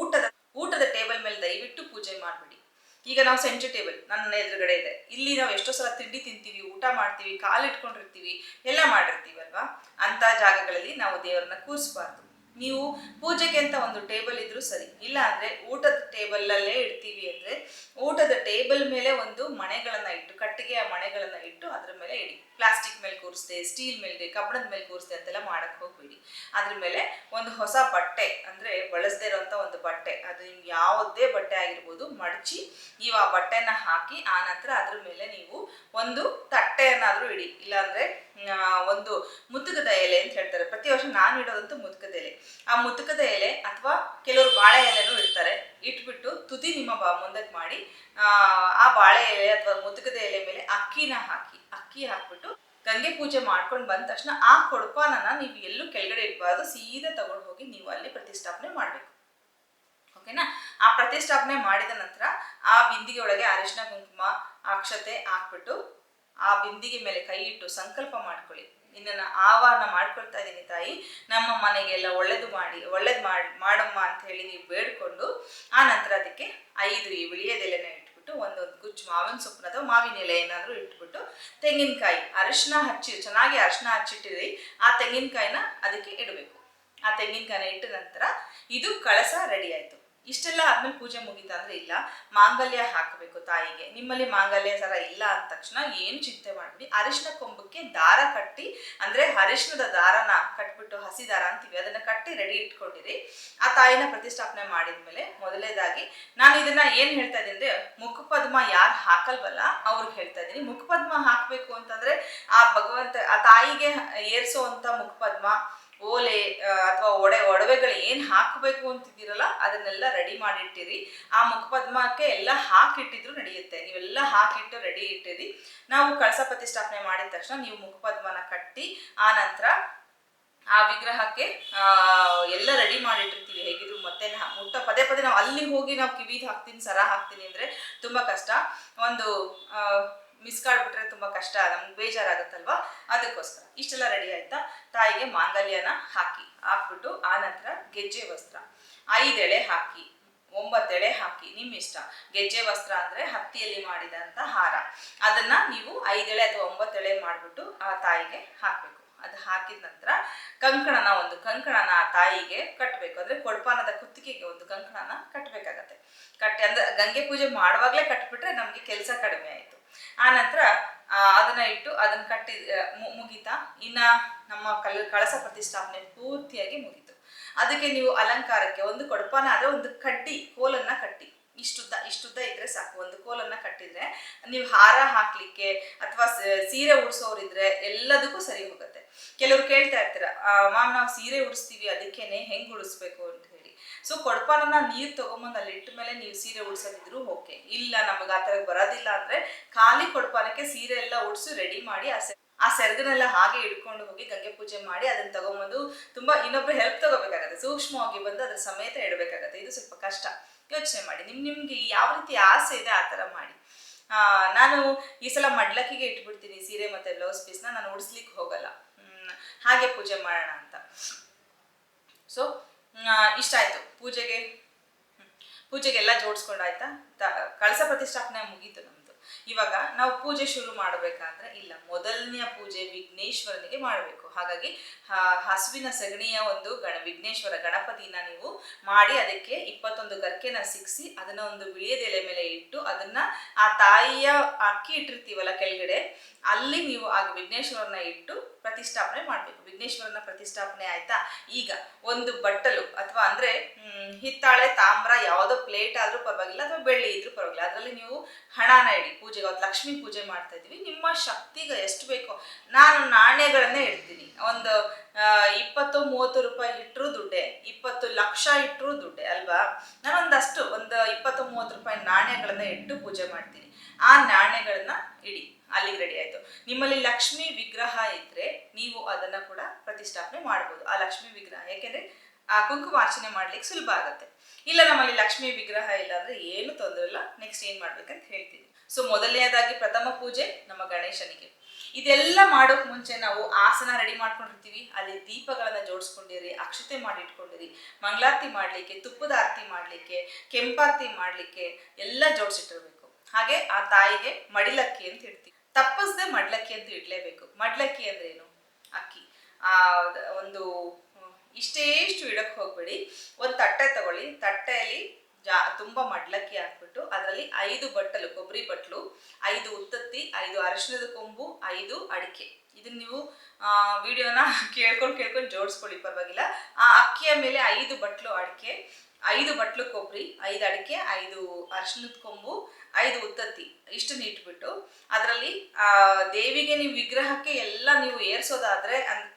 ಊಟದ ಊಟದ ಟೇಬಲ್ ಮೇಲೆ ದಯವಿಟ್ಟು ಪೂಜೆ ಮಾಡ್ಬಿಡಿ. ಈಗ ನಾವು ಸೆಂಟರ್ ಟೇಬಲ್, ನನ್ನ ಎದುರುಗಡೆ ಇದೆ. ಇಲ್ಲಿ ನಾವು ಎಷ್ಟೋ ಸಲ ತಿಂಡಿ ತಿಂತೀವಿ, ಊಟ ಮಾಡ್ತೀವಿ ಕಾಲು ಇಟ್ಕೊಂಡಿರ್ತೀವಿ ಎಲ್ಲ ಮಾಡಿರ್ತೀವಲ್ವಾ? ಅಂತ ಜಾಗಗಳಲ್ಲಿ ನಾವು ದೇವರನ್ನ ಕೂರಿಸ್ಬಾರ್ದು. ನೀವು ಪೂಜೆಗೆ ಅಂತ ಒಂದು ಟೇಬಲ್ ಇದ್ರೂ ಸರಿ. ಇಲ್ಲ ಅಂದ್ರೆ ಊಟದ ಟೇಬಲ್ ಅಲ್ಲೇ ಇಡ್ತೀವಿ ಅಂದ್ರೆ ಊಟದ ಟೇಬಲ್ ಮೇಲೆ ಒಂದು ಮಣೆಗಳನ್ನ ಇಟ್ಟು, ಕಟ್ಟಿಗೆಯ ಮಣೆಗಳನ್ನ ಇಟ್ಟು ಅದ್ರ ಮೇಲೆ ಇಡಿ ಪ್ಲಾಸ್ಟಿಕ್ ಮೇಲೆ ಕೂರಿಸ್ದೆ ಸ್ಟೀಲ್ ಮೇಲೆ ಕಬ್ಬಣದ ಮೇಲೆ ಕೂರಿಸ್ದೆ ಅಂತೆಲ್ಲ ಮಾಡಕ್ಕೆ ಹೋಗ್ಬೇಡಿ. ಅದ್ರ ಮೇಲೆ ಒಂದು ಹೊಸ ಬಟ್ಟೆ, ಅಂದ್ರೆ ಬಳಸದೇ ಇರೋಂಥ ಒಂದು ಬಟ್ಟೆ. ಅದು ನಿಮ್ಗೆ ಯಾವುದೇ ಬಟ್ಟೆ ಆಗಿರ್ಬೋದು, ಮಡಚಿ ನೀವು ಆ ಬಟ್ಟೆನ ಹಾಕಿ, ಆ ನಂತರ ಅದ್ರ ಮೇಲೆ ನೀವು ಒಂದು ತಟ್ಟೆಯನ್ನಾದ್ರೂ ಇಡಿ. ಇಲ್ಲಾಂದ್ರೆ ಒಂದು ಮುತ್ತುಕದ ಎಲೆ ಅಂತ ಹೇಳ್ತಾರೆ. ಪ್ರತಿ ವರ್ಷ ನಾನು ಇಡೋದಂತೂ ಮುತ್ತುಕದ ಎಲೆ. ಆ ಮುತ್ತುಕದ ಎಲೆ ಅಥವಾ ಕೆಲವರು ಬಾಳೆ ಎಲೆನೂ ಇಡ್ತಾರೆ. ಇಟ್ಬಿಟ್ಟು ತುದಿ ನಿಮ್ಮ ಬಾ ಮುಂದಕ್ಕೆ ಮಾಡಿ ಆ ಬಾಳೆ ಎಲೆ ಅಥವಾ ಮುತ್ತುಕದ ಎಲೆ ಮೇಲೆ ಅಕ್ಕಿನ ಹಾಕಿ, ಅಕ್ಕಿ ಹಾಕ್ಬಿಟ್ಟು ಗಂಗೆ ಪೂಜೆ ಮಾಡ್ಕೊಂಡು ಬಂದ ತಕ್ಷಣ ಆ ಕೊಡಪಾನನ ನೀವು ಎಲ್ಲೂ ಕೆಳಗಡೆ ಇಡಬಾರ್ದು, ಸೀದಾ ತಗೊಂಡು ಹೋಗಿ ನೀವು ಅಲ್ಲಿ ಪ್ರತಿಷ್ಠಾಪನೆ ಮಾಡಬೇಕು. ಓಕೆನಾ? ಆ ಪ್ರತಿಷ್ಠಾಪನೆ ಮಾಡಿದ ನಂತರ ಆ ಬಿಂದಿಗೆ ಒಳಗೆ ಅರಿಶಿನ ಕುಂಕುಮ, ಅಕ್ಷತೆ ಹಾಕ್ಬಿಟ್ಟು ಆ ಬಿಂದಿಗೆ ಮೇಲೆ ಕೈ ಇಟ್ಟು ಸಂಕಲ್ಪ ಮಾಡ್ಕೊಳ್ಳಿ. ನಿನ್ನನ್ನು ಆಹ್ವಾನ ಮಾಡ್ಕೊಳ್ತಾ ಇದ್ದೀನಿ ತಾಯಿ. ನಮ್ಮ ಮನೆಗೆಲ್ಲ ಒಳ್ಳೇದು ಮಾಡಿ ಒಳ್ಳೇದು ಮಾಡಿ, ಮಾಡಮ್ಮ ಅಂತ ಹೇಳಿ ನೀವು ಬೇಡ್ಕೊಂಡು ಆ ನಂತರ ಅದಕ್ಕೆ ಐದು ಈ ವಿಳಿಯದೆಲೆನ ಇಟ್ಬಿಟ್ಟು ಒಂದೊಂದು ಗುಚ್ಚು ಮಾವಿನ ಸೊಪ್ಪು ಅಥವಾ ಮಾವಿನ ಎಲೆ ಏನಾದರೂ ಇಟ್ಬಿಟ್ಟು ತೆಂಗಿನಕಾಯಿ ಅರಿಶಿನ ಹಚ್ಚಿ, ಚೆನ್ನಾಗಿ ಅರಿಶಿನ ಹಚ್ಚಿಟ್ಟಿರಿ, ಆ ತೆಂಗಿನಕಾಯಿನ ಅದಕ್ಕೆ ಇಡಬೇಕು. ಆ ತೆಂಗಿನಕಾಯಿನ ಇಟ್ಟ ನಂತರ ಇದು ಕಳಸ ರೆಡಿ ಆಯ್ತು. ಇಷ್ಟೆಲ್ಲ ಆದ್ಮೇಲೆ ಪೂಜೆ ಮುಗೀತಾ ಅಂದ್ರೆ ಇಲ್ಲ. ಮಾಂಗಲ್ಯ ಹಾಕಬೇಕು ತಾಯಿಗೆ. ನಿಮ್ಮಲ್ಲಿ ಮಾಂಗಲ್ಯ ಸರ ಇಲ್ಲ ಅಂದ ತಕ್ಷಣ ಏನು ಚಿಂತೆ ಮಾಡ್ಬಿಡಿ. ಅರಿಶಿನ ಕೊಂಬಕ್ಕೆ ದಾರ ಕಟ್ಟಿ, ಅಂದ್ರೆ ಅರಿಶಿನದ ದಾರನ ಕಟ್ಬಿಟ್ಟು ಹಸಿ ದಾರ ಅಂತೀವಿ, ಅದನ್ನ ಕಟ್ಟಿ ರೆಡಿ ಇಟ್ಕೊಂಡಿರಿ. ಆ ತಾಯಿನ ಪ್ರತಿಷ್ಠಾಪನೆ ಮಾಡಿದ್ಮೇಲೆ ಮೊದಲೇದಾಗಿ ನಾನು ಇದನ್ನ ಏನ್ ಹೇಳ್ತಾ ಇದ್ದೀನಿ ಅಂದ್ರೆ ಮುಖಪದ್ಮ ಯಾರು ಹಾಕಲ್ವಲ್ಲ ಅವ್ರಿಗೆ ಹೇಳ್ತಾ ಇದ್ದೀನಿ. ಮುಖಪದ್ಮ ಹಾಕ್ಬೇಕು ಅಂತಂದ್ರೆ ಆ ಭಗವಂತ, ಆ ತಾಯಿಗೆ ಏರ್ಸೋವಂತ ಮುಖಪದ್ಮ ಓಲೆ ಅಥವಾ ಒಡೆ, ಒಡವೆಗಳು ಏನು ಹಾಕಬೇಕು ಅಂತಿದ್ದೀರಲ್ಲ, ಅದನ್ನೆಲ್ಲ ರೆಡಿ ಮಾಡಿಟ್ಟಿರಿ. ಆ ಮುಖಪದ್ಮಕ್ಕೆ ಎಲ್ಲ ಹಾಕಿಟ್ಟಿದ್ರು ನಡೆಯುತ್ತೆ. ನೀವೆಲ್ಲ ಹಾಕಿಟ್ಟು ರೆಡಿ ಇಟ್ಟಿರಿ. ನಾವು ಕಳಸ ಪ್ರತಿಷ್ಠಾಪನೆ ಮಾಡಿದ ತಕ್ಷಣ ನೀವು ಮುಖಪದ್ಮನ ಕಟ್ಟಿ, ಆ ನಂತರ ಆ ವಿಗ್ರಹಕ್ಕೆ ಎಲ್ಲ ರೆಡಿ ಮಾಡಿಟ್ಟಿರ್ತೀವಿ. ಹೇಗಿದ್ರು ಮತ್ತೆ ಮುಟ್ಟ, ಪದೇ ಪದೇ ನಾವು ಅಲ್ಲಿ ಹೋಗಿ ನಾವು ಕಿವಿದು ಹಾಕ್ತೀನಿ, ಸರ ಹಾಕ್ತೀನಿ ಅಂದ್ರೆ ತುಂಬಾ ಕಷ್ಟ. ಒಂದು ಮಿಸ್ ಬಿಟ್ರೆ ತುಂಬಾ ಕಷ್ಟ, ನಮ್ಗೆ ಬೇಜಾರಾಗುತ್ತಲ್ವಾ? ಅದಕ್ಕೋಸ್ಕರ. ಇಷ್ಟೆಲ್ಲ ರೆಡಿ ಆಯ್ತಾ? ತಾಯಿಗೆ ಮಾಂಗಲ್ಯನ ಹಾಕಿ. ಹಾಕ್ಬಿಟ್ಟು ಆ ನಂತರ ಗೆಜ್ಜೆ ವಸ್ತ್ರ. ಐದೆಳೆ ಹಾಕಿ. ಒಂಬತ್ತೆಳೆ ಹಾಕಿ. ನಿಮ್ಮ ಇಷ್ಟ ಗೆಜ್ಜೆ ವಸ್ತ್ರ ಅಂದ್ರೆ ಹತ್ತಿಯಲ್ಲಿ ಮಾಡಿದಂತ ಹಾರ. ಅದನ್ನ ನೀವು ಐದೆಳೆ ಅಥವಾ ಒಂಬತ್ತೆಳೆ ಮಾಡಿಬಿಟ್ಟು ಆ ತಾಯಿಗೆ ಹಾಕಬೇಕು. ಅದು ಹಾಕಿದ ನಂತರ ಕಂಕಣನ ಒಂದು ಕಂಕಣನ ಆ ತಾಯಿಗೆ ಕಟ್ಟಬೇಕು ಅಂದ್ರೆ ಕೊಡ್ಪಾನದ ಕುತ್ತಿಗೆಗೆ ಒಂದು ಕಂಕಣನ ಕಟ್ಟಬೇಕಾಗತ್ತೆ ಕಟ್ಟೆ ಅಂದ್ರೆ ಗಂಗೆ ಪೂಜೆ ಮಾಡುವಾಗಲೇ ಕಟ್ಬಿಟ್ರೆ ನಮಗೆ ಕೆಲಸ ಕಡಿಮೆ ಆಯಿತು. ಆ ನಂತರ ಆ, ಅದನ್ನ ಇಟ್ಟು ಅದನ್ನ ಕಟ್ಟಿ ಮುಗಿತಾ? ಇನ್ನ ನಮ್ಮ ಕಲ್ ಕಳಸ ಪ್ರತಿಷ್ಠಾಪನೆ ಪೂರ್ತಿಯಾಗಿ ಮುಗೀತು. ಅದಕ್ಕೆ ನೀವು ಅಲಂಕಾರಕ್ಕೆ ಒಂದು ಕೊಡಪಾನ ಆದ್ರೆ ಒಂದು ಕಡ್ಡಿ ಕೋಲನ್ನ ಕಟ್ಟಿ. ಇಷ್ಟುದ್ದ ಇಷ್ಟುದ್ದ ಇದ್ರೆ ಸಾಕು. ಒಂದು ಕೋಲನ್ನ ಕಟ್ಟಿದ್ರೆ ನೀವು ಹಾರ ಹಾಕ್ಲಿಕ್ಕೆ ಅಥವಾ ಸೀರೆ ಉಡ್ಸೋರಿದ್ರೆ ಎಲ್ಲದಕ್ಕೂ ಸರಿ ಹೋಗುತ್ತೆ. ಕೆಲವರು ಕೇಳ್ತಾ ಇರ್ತೀರ ಮ್ಯಾಮ್ ನಾವು ಸೀರೆ ಉಡಿಸ್ತೀವಿ ಅದಕ್ಕೇನೆ ಹೆಂಗ್ ಉಡಿಸ್ಬೇಕು? ಅಂತ ಸೊ ಕೊಡಪಾನನ ನೀರ್ ತಗೊಂಬಂದು ಅಲ್ಲಿ ಇಟ್ಟ ಮೇಲೆ ನೀವು ಸೀರೆ ಉಡ್ಸೋದಿದ್ರು ಓಕೆ ಇಲ್ಲ, ನಮಗೆ ಆ ಥರ ಬರೋದಿಲ್ಲ ಅಂದ್ರೆ ಖಾಲಿ ಕೊಡಪಾನಕ್ಕೆ ಸೀರೆ ಎಲ್ಲ ಉಡ್ಸಿ ರೆಡಿ ಮಾಡಿ ಆ ಆ ಸೆರಗನ್ನೆಲ್ಲ ಹಾಗೆ ಇಟ್ಕೊಂಡು ಹೋಗಿ ಗಂಗೆ ಪೂಜೆ ಮಾಡಿ ಅದನ್ನ ತಗೊಂಬಂದು ತುಂಬಾ ಇನ್ನೊಬ್ರು ಹೆಲ್ಪ್ ತಗೋಬೇಕಾಗತ್ತೆ. ಸೂಕ್ಷ್ಮವಾಗಿ ಬಂದು ಅದ್ರ ಸಮೇತ ಇಡಬೇಕಾಗತ್ತೆ. ಇದು ಸ್ವಲ್ಪ ಕಷ್ಟ. ಯೋಚನೆ ಮಾಡಿ. ನಿಮ್, ನಿಮ್ಗೆ ಯಾವ ರೀತಿ ಆಸೆ ಇದೆ ಆ ಥರ ಮಾಡಿ. ನಾನು ಈ ಸಲ ಮಡ್ಲಕ್ಕಿಗೆ ಇಟ್ಬಿಡ್ತೀನಿ ಸೀರೆ ಮತ್ತೆ ಬ್ಲೌಸ್ ಪೀಸ್ನ ನಾನು ಉಡಿಸ್ಲಿಕ್ಕೆ ಹೋಗಲ್ಲ. ಹಾಗೆ ಪೂಜೆ ಮಾಡೋಣ ಅಂತ. ಸೊ ಇಷ್ಟ ಆಯ್ತು. ಪೂಜೆಗೆ. ಪೂಜೆಗೆಲ್ಲ ಜೋಡಿಸ್ಕೊಂಡಾಯ್ತಾ ಕಳಸ ಪ್ರತಿಷ್ಠಾಪನೆ ಮುಗೀತು ನಮ್ಮದು ಇವಾಗ ನಾವು ಪೂಜೆ ಶುರು ಮಾಡಬೇಕಾದ್ರೆ ಇಲ್ಲ, ಮೊದಲನೆಯ ಪೂಜೆ ವಿಘ್ನೇಶ್ವರನಿಗೆ ಮಾಡಬೇಕು. ಹಾಗಾಗಿ ಹಸುವಿನ ಸಗಣಿಯ ಒಂದು ಗಣ, ವಿಘ್ನೇಶ್ವರ ಗಣಪತಿನ ನೀವು ಮಾಡಿ ಅದಕ್ಕೆ ಇಪ್ಪತ್ತೊಂದು ಗರ್ಕೆನ ಸಿಕ್ಸಿ, ಅದನ್ನ ಒಂದು ಬಿಳಿಯದೆಲೆ ಮೇಲೆ ಇಟ್ಟು ಅದನ್ನ ಆ ತಾಯಿಯ ಅಕ್ಕಿ ಇಟ್ಟಿರ್ತೀವಲ್ಲ ಕೆಳಗಡೆ, ಅಲ್ಲಿ ನೀವು ಆ ವಿಘ್ನೇಶ್ವರನ ಇಟ್ಟು ಪ್ರತಿಷ್ಠಾಪನೆ ಮಾಡಬೇಕು. ವಿಘ್ನೇಶ್ವರನ ಪ್ರತಿಷ್ಠಾಪನೆ ಆಯ್ತಾ? ಈಗ ಒಂದು ಬಟ್ಟಲು ಅಥವಾ ಅಂದ್ರೆ ಹಿತ್ತಾಳೆ, ತಾಮ್ರ ಯಾವುದೋ ಪ್ಲೇಟ್ ಆದ್ರೂ ಪರವಾಗಿಲ್ಲ ಅಥವಾ ಬೆಳ್ಳಿ ಇದ್ರೂ ಪರವಾಗಿಲ್ಲ. ಅದರಲ್ಲಿ ನೀವು ಹಣನ ಇಡಿ, ಪೂಜೆಗೆ ಅವತ್ತು ಲಕ್ಷ್ಮಿ ಪೂಜೆ ಮಾಡ್ತಾ ಇದ್ದೀವಿ. ನಿಮ್ಮ ಶಕ್ತಿಗೆ ಎಷ್ಟು ಬೇಕೋ, ನಾನು ನಾಣ್ಯಗಳನ್ನೇ ಇಡ್ತೀನಿ. ಒಂದು ಇಪ್ಪತ್ತು, ಮೂವತ್ತು ರೂಪಾಯಿ ಇಟ್ಟರು ದುಡ್ಡೆ, ಇಪ್ಪತ್ತು ಲಕ್ಷ ಇಟ್ಟರು ದುಡ್ಡೆ ಅಲ್ವಾ? ನಾನೊಂದಷ್ಟು ಒಂದು ಇಪ್ಪತ್ತು, ಮೂವತ್ತು ರೂಪಾಯಿ ನಾಣ್ಯಗಳನ್ನ ಇಟ್ಟು ಪೂಜೆ ಮಾಡ್ತೀನಿ. ಆ ನಾಣ್ಯಗಳನ್ನ ಇಡಿ, ಅಲ್ಲಿಗೆ ರೆಡಿ ಆಯ್ತು. ನಿಮ್ಮಲ್ಲಿ ಲಕ್ಷ್ಮಿ ವಿಗ್ರಹ ಇದ್ರೆ ನೀವು ಅದನ್ನ ಕೂಡ ಪ್ರತಿಷ್ಠಾಪನೆ ಮಾಡ್ಬೋದು, ಆ ಲಕ್ಷ್ಮಿ ವಿಗ್ರಹ. ಯಾಕೆಂದ್ರೆ ಆ ಕುಂಕುಮಾರ್ಚನೆ ಮಾಡ್ಲಿಕ್ಕೆ ಸುಲಭ ಆಗುತ್ತೆ. ಇಲ್ಲ, ನಮ್ಮಲ್ಲಿ ಲಕ್ಷ್ಮಿ ವಿಗ್ರಹ ಇಲ್ಲ ಅಂದ್ರೆ ಏನು ತೊಂದರೆ ಇಲ್ಲ. ನೆಕ್ಸ್ಟ್ ಏನು ಮಾಡ್ಬೇಕಂತ ಹೇಳ್ತೀನಿ. ಸೊ ಮೊದಲನೆಯದಾಗಿ ಪ್ರಥಮ ಪೂಜೆ ನಮ್ಮ ಗಣೇಶನಿಗೆ. ಇದೆಲ್ಲ ಮಾಡೋಕ್ ಮುಂಚೆ ನಾವು ಆಸನ ರೆಡಿ ಮಾಡ್ಕೊಂಡಿರ್ತೀವಿ. ಅಲ್ಲಿ ದೀಪಗಳನ್ನ ಜೋಡಿಸ್ಕೊಂಡಿರಿ, ಅಕ್ಷತೆ ಮಾಡಿ ಇಟ್ಕೊಂಡಿರಿ ಮಂಗಳಾರತಿ ಮಾಡಲಿಕ್ಕೆ, ತುಪ್ಪದ ಆರತಿ ಮಾಡಲಿಕ್ಕೆ, ಕೆಂಪಾರತಿ ಮಾಡಲಿಕ್ಕೆ ಎಲ್ಲ ಜೋಡಿಸಿಟ್ಟಿರ್ಬೇಕು. ಹಾಗೆ ಆ ತಾಯಿಗೆ ಮಡಿಲಕ್ಕಿ ಅಂತ ಇಡ್ತೀವಿ. ತಪ್ಪಿಸದೆ ಮಡ್ಲಕ್ಕಿ ಅಂತ ಇಡ್ಲೇಬೇಕು. ಮಡ್ಲಕ್ಕಿ ಅಂದ್ರೆ ಏನು? ಅಕ್ಕಿ ಆ ಒಂದು ಇಷ್ಟೇ ಇಷ್ಟೇಷ್ಟು ಇಡಕ್ಕೆ ಹೋಗ್ಬೇಡಿ. ಒಂದು ತಟ್ಟೆ ತಗೊಳ್ಳಿ. ತಟ್ಟೆಯಲ್ಲಿ ಜಾ, ತುಂಬ ಮಡ್ಲಕ್ಕಿ ಹಾಕ್ಬಿಟ್ಟು ಅದರಲ್ಲಿ ಐದು ಬಟ್ಟಲು, ಕೊಬ್ಬರಿ ಬಟ್ಲು, ಐದು ಉತ್ತತ್ತಿ, ಐದು ಅರಿಶಿಣದ ಕೊಂಬು, ಐದು ಅಡಿಕೆ. ಇದನ್ನ ನೀವು ವಿಡಿಯೋನ ಕೇಳ್ಕೊಂಡು ಕೇಳ್ಕೊಂಡು ಜೋಡಿಸ್ಕೊಳ್ಳಿ, ಪರವಾಗಿಲ್ಲ. ಆ ಅಕ್ಕಿಯ ಮೇಲೆ ಐದು ಬಟ್ಲು ಅಡಿಕೆ, ಐದು ಬಟ್ಲು ಕೊಬ್ಬರಿ, ಐದು ಅಡಿಕೆ, ಐದು ಅರಿಶಿಣದ ಕೊಂಬು ಐದು ಉತ್ತತ್ತಿ ಇಷ್ಟನ್ನ ಇಟ್ಬಿಟ್ಟು ಅದರಲ್ಲಿ, ಆ, ದೇವಿಗೆ ನೀವು ವಿಗ್ರಹಕ್ಕೆ ಎಲ್ಲ ನೀವು ಏರ್ಸೋದಾದ್ರೆ ಅನ್,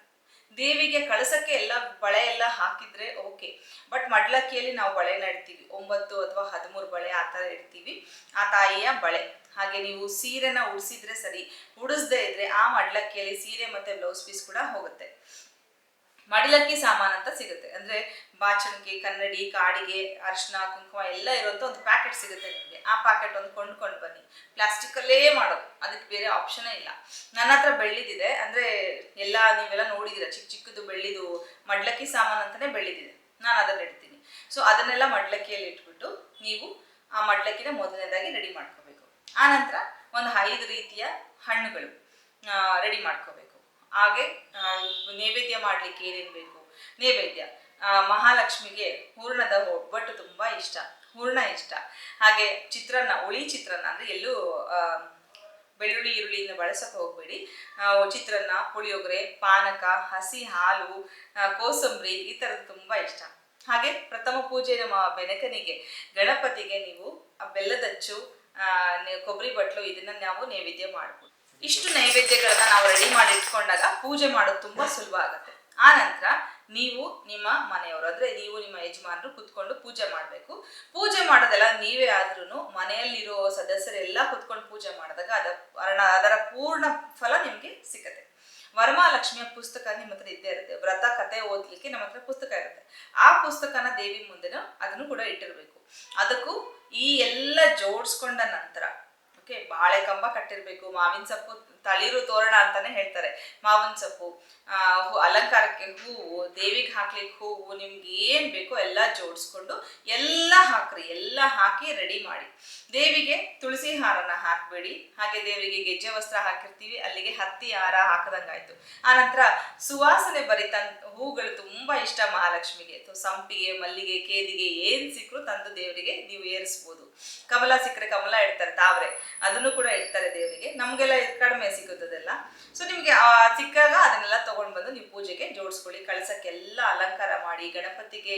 ದೇವಿಗೆ ಕಳಸಕ್ಕೆ ಎಲ್ಲ ಬಳೆ ಎಲ್ಲ ಹಾಕಿದ್ರೆ ಓಕೆ. ಬಟ್ ಮಡ್ಲಕ್ಕಿಯಲ್ಲಿ ನಾವು ಬಳೆ ಇಡ್ತೀವಿ ಒಂಬತ್ತು ಅಥವಾ ಹದಿಮೂರು ಬಳೆ ಆ ಥರ ಇಡ್ತೀವಿ. ಆ ತಾಯಿಯ ಬಳೆ. ಹಾಗೆ ನೀವು ಸೀರೆನ ಉಡಿಸಿದ್ರೆ ಸರಿ, ಉಡಿಸ್ದೇ ಇದ್ರೆ ಆ ಮಡ್ಲಕ್ಕಿಯಲ್ಲಿ ಸೀರೆ ಮತ್ತೆ ಬ್ಲೌಸ್ ಪೀಸ್ ಕೂಡ ಹೋಗುತ್ತೆ. ಮಡಿಲಕ್ಕಿ ಸಾಮಾನು ಅಂತ ಸಿಗುತ್ತೆ. ಅಂದ್ರೆ ಬಾಚಣಿಗೆ ಕನ್ನಡಿ, ಕಾಡಿಗೆ ಅರಿಶಿನ ಕುಂಕುಮ ಎಲ್ಲ ಇರುವಂತ ಒಂದು ಪ್ಯಾಕೆಟ್ ಸಿಗುತ್ತೆ ನಿಮಗೆ. ಆ ಪ್ಯಾಕೆಟ್ ಒಂದು ಕೊಂಡ್ಕೊಂಡು ಬನ್ನಿ. ಪ್ಲಾಸ್ಟಿಕ್ ಅಲ್ಲೇ ಮಾಡೋದು. ಅದಕ್ಕೆ ಬೇರೆ ಆಪ್ಷನ್ ಇಲ್ಲ. ನನ್ನ ಹತ್ರ ಬೆಳ್ಳಿದಿದೆ ಅಂದ್ರೆ ಎಲ್ಲ ನೀವೆಲ್ಲ ನೋಡಿದಿರ. ಚಿಕ್ಕ ಚಿಕ್ಕದು ಬೆಳ್ಳಿದು ಮಡ್ಲಕ್ಕಿ ಸಾಮಾನು ಅಂತಾನೆ ಬೆಳ್ಳಿದಿದೆ ನಾನು ಅದನ್ನ ಇಡ್ತೀನಿ. ಸೊ ಅದನ್ನೆಲ್ಲ ಮಡ್ಲಕ್ಕಿಯಲ್ಲಿ ಇಟ್ಬಿಟ್ಟು ನೀವು ಆ ಮಡ್ಲಕ್ಕಿನ ಮೊದಲನೇದಾಗಿ ರೆಡಿ ಮಾಡ್ಕೋಬೇಕು. ಆ ನಂತರ ಒಂದು ಐದು ರೀತಿಯ ಹಣ್ಣುಗಳು ರೆಡಿ ಮಾಡ್ಕೋಬೇಕು. ಹಾಗೆ ನೈವೇದ್ಯ ಮಾಡ್ಲಿಕ್ಕೆ ಏನೇನು ಬೇಕು? ನೈವೇದ್ಯ. ಮಹಾಲಕ್ಷ್ಮಿಗೆ ಹೂರ್ಣದ ಒಬ್ಬಟ್ಟು ತುಂಬಾ ಇಷ್ಟ. ಹೂರ್ಣ ಇಷ್ಟ. ಹಾಗೆ ಚಿತ್ರಾನ್ನ, ಹುಳಿ ಚಿತ್ರಾನ್ನ ಅಂದ್ರೆ ಎಲ್ಲೂ ಬೆಳ್ಳುಳ್ಳಿ ಈರುಳ್ಳಿಯನ್ನು ಬಳಸಕ್ಕೆ ಹೋಗ್ಬೇಡಿ. ಚಿತ್ರಾನ್ನ, ಪುಳಿಯೋಗರೆ, ಪಾನಕ, ಹಸಿ ಹಾಲು ಕೋಸಂಬರಿ ಈ ಥರದ್ದು ತುಂಬ ಇಷ್ಟ. ಹಾಗೆ ಪ್ರಥಮ ಪೂಜೆ ನಮ್ಮ ಬೆನಕನಿಗೆ, ಗಣಪತಿಗೆ ನೀವು ಬೆಲ್ಲದಚ್ಚು ಕೊಬ್ಬರಿ ಬಟ್ಲು ಇದನ್ನು ನಾವು ನೈವೇದ್ಯ ಮಾಡ್ಬೋದು. ಇಷ್ಟು ನೈವೇದ್ಯಗಳನ್ನ ನಾವು ರೆಡಿ ಮಾಡಿ ಇಟ್ಕೊಂಡಾಗ ಪೂಜೆ ಮಾಡೋದು ತುಂಬಾ ಸುಲಭ ಆಗುತ್ತೆ. ಆ ನಂತರ ನೀವು ನಿಮ್ಮ ಮನೆಯವರು, ಅಂದ್ರೆ ನೀವು ನಿಮ್ಮ ಯಜಮಾನರು ಕುತ್ಕೊಂಡು ಪೂಜೆ ಮಾಡಬೇಕು. ಪೂಜೆ ಮಾಡೋದೆಲ್ಲ ನೀವೇ ಆದ್ರೂ ಮನೆಯಲ್ಲಿರೋ ಸದಸ್ಯರೆಲ್ಲ ಕುತ್ಕೊಂಡು ಪೂಜೆ ಮಾಡಿದಾಗ ಅದರ ಅದರ ಪೂರ್ಣ ಫಲ ನಿಮ್ಗೆ ಸಿಕ್ಕತ್ತೆ ವರಮಹಾಲಕ್ಷ್ಮಿಯ ಪುಸ್ತಕ ನಿಮ್ಮ ಹತ್ರ ಇದ್ದೇ ಇರುತ್ತೆ. ವ್ರತ, ಕತೆ ಓದ್ಲಿಕ್ಕೆ ನಮ್ಮ ಹತ್ರ ಪುಸ್ತಕ ಇರುತ್ತೆ. ಆ ಪುಸ್ತಕನ ದೇವಿ ಮುಂದೆನೂ ಅದನ್ನು ಕೂಡ ಇಟ್ಟಿರ್ಬೇಕು. ಅದಕ್ಕೂ ಈ ಎಲ್ಲ ಜೋಡಿಸ್ಕೊಂಡ ನಂತರ ಓಕೆ ಬಾಳೆ ಕಂಬ ಕಟ್ಟಿರ್ಬೇಕು, ಮಾವಿನ ಸೊಪ್ಪು ತಳಿರು ತೋರಣ ಅಂತಾನೆ ಹೇಳ್ತಾರೆ. ಮಾವಿನ ಸೊಪ್ಪು ಅಲಂಕಾರಕ್ಕೆ ಹೂವು, ದೇವಿಗೆ ಹಾಕ್ಲಿಕ್ಕೆ ಹೂವು ನಿಮ್ಗೆ ಏನ್ ಬೇಕೋ ಎಲ್ಲ ಜೋಡಿಸ್ಕೊಂಡು ಎಲ್ಲ ಹಾಕ್ರಿ, ಎಲ್ಲ ಹಾಕಿ ರೆಡಿ ಮಾಡಿ. ದೇವಿಗೆ ತುಳಸಿ ಹಾರನ ಹಾಕ್ಬೇಡಿ. ಹಾಗೆ ದೇವರಿಗೆ ಗೆಜ್ಜೆ ವಸ್ತ್ರ ಹಾಕಿರ್ತೀವಿ. ಅಲ್ಲಿಗೆ ಹತ್ತಿ ಹಾರ ಹಾಕದಂಗಾಯ್ತು. ಆನಂತರ ಸುವಾಸನೆ ಭರಿತ ಹೂಗಳು ತುಂಬಾ ಇಷ್ಟ ಮಹಾಲಕ್ಷ್ಮಿಗೆ. ಸಂಪಿಗೆ, ಮಲ್ಲಿಗೆ, ಕೇದಿಗೆ ಏನ್ ಸಿಕ್ಕರು ತಂದು ದೇವರಿಗೆ ನೀವು ಏರಿಸ್ಬೋದು. ಕಮಲ ಸಿಕ್ಕರೆ ಕಮಲ ಇಡ್ತಾರೆ ತಾವ್ರೆ. ಅದನ್ನು ಕೂಡ ಇಡ್ತಾರೆ ದೇವರಿಗೆ. ನಮಗೆಲ್ಲ ಕಡಿಮೆ ಸಿಗುತ್ತದೆಲ್ಲ. ಸೊ ನಿಮಗೆ ಆ ಸಿಕ್ಕಾಗ ಅದನ್ನೆಲ್ಲ ತಗೊಂಡ್ ಬಂದು ನೀವು ಪೂಜೆಗೆ ಜೋಡಿಸ್ಕೊಳ್ಳಿ. ಕಳಸಕ್ಕೆಲ್ಲ ಅಲಂಕಾರ ಮಾಡಿ, ಗಣಪತಿಗೆ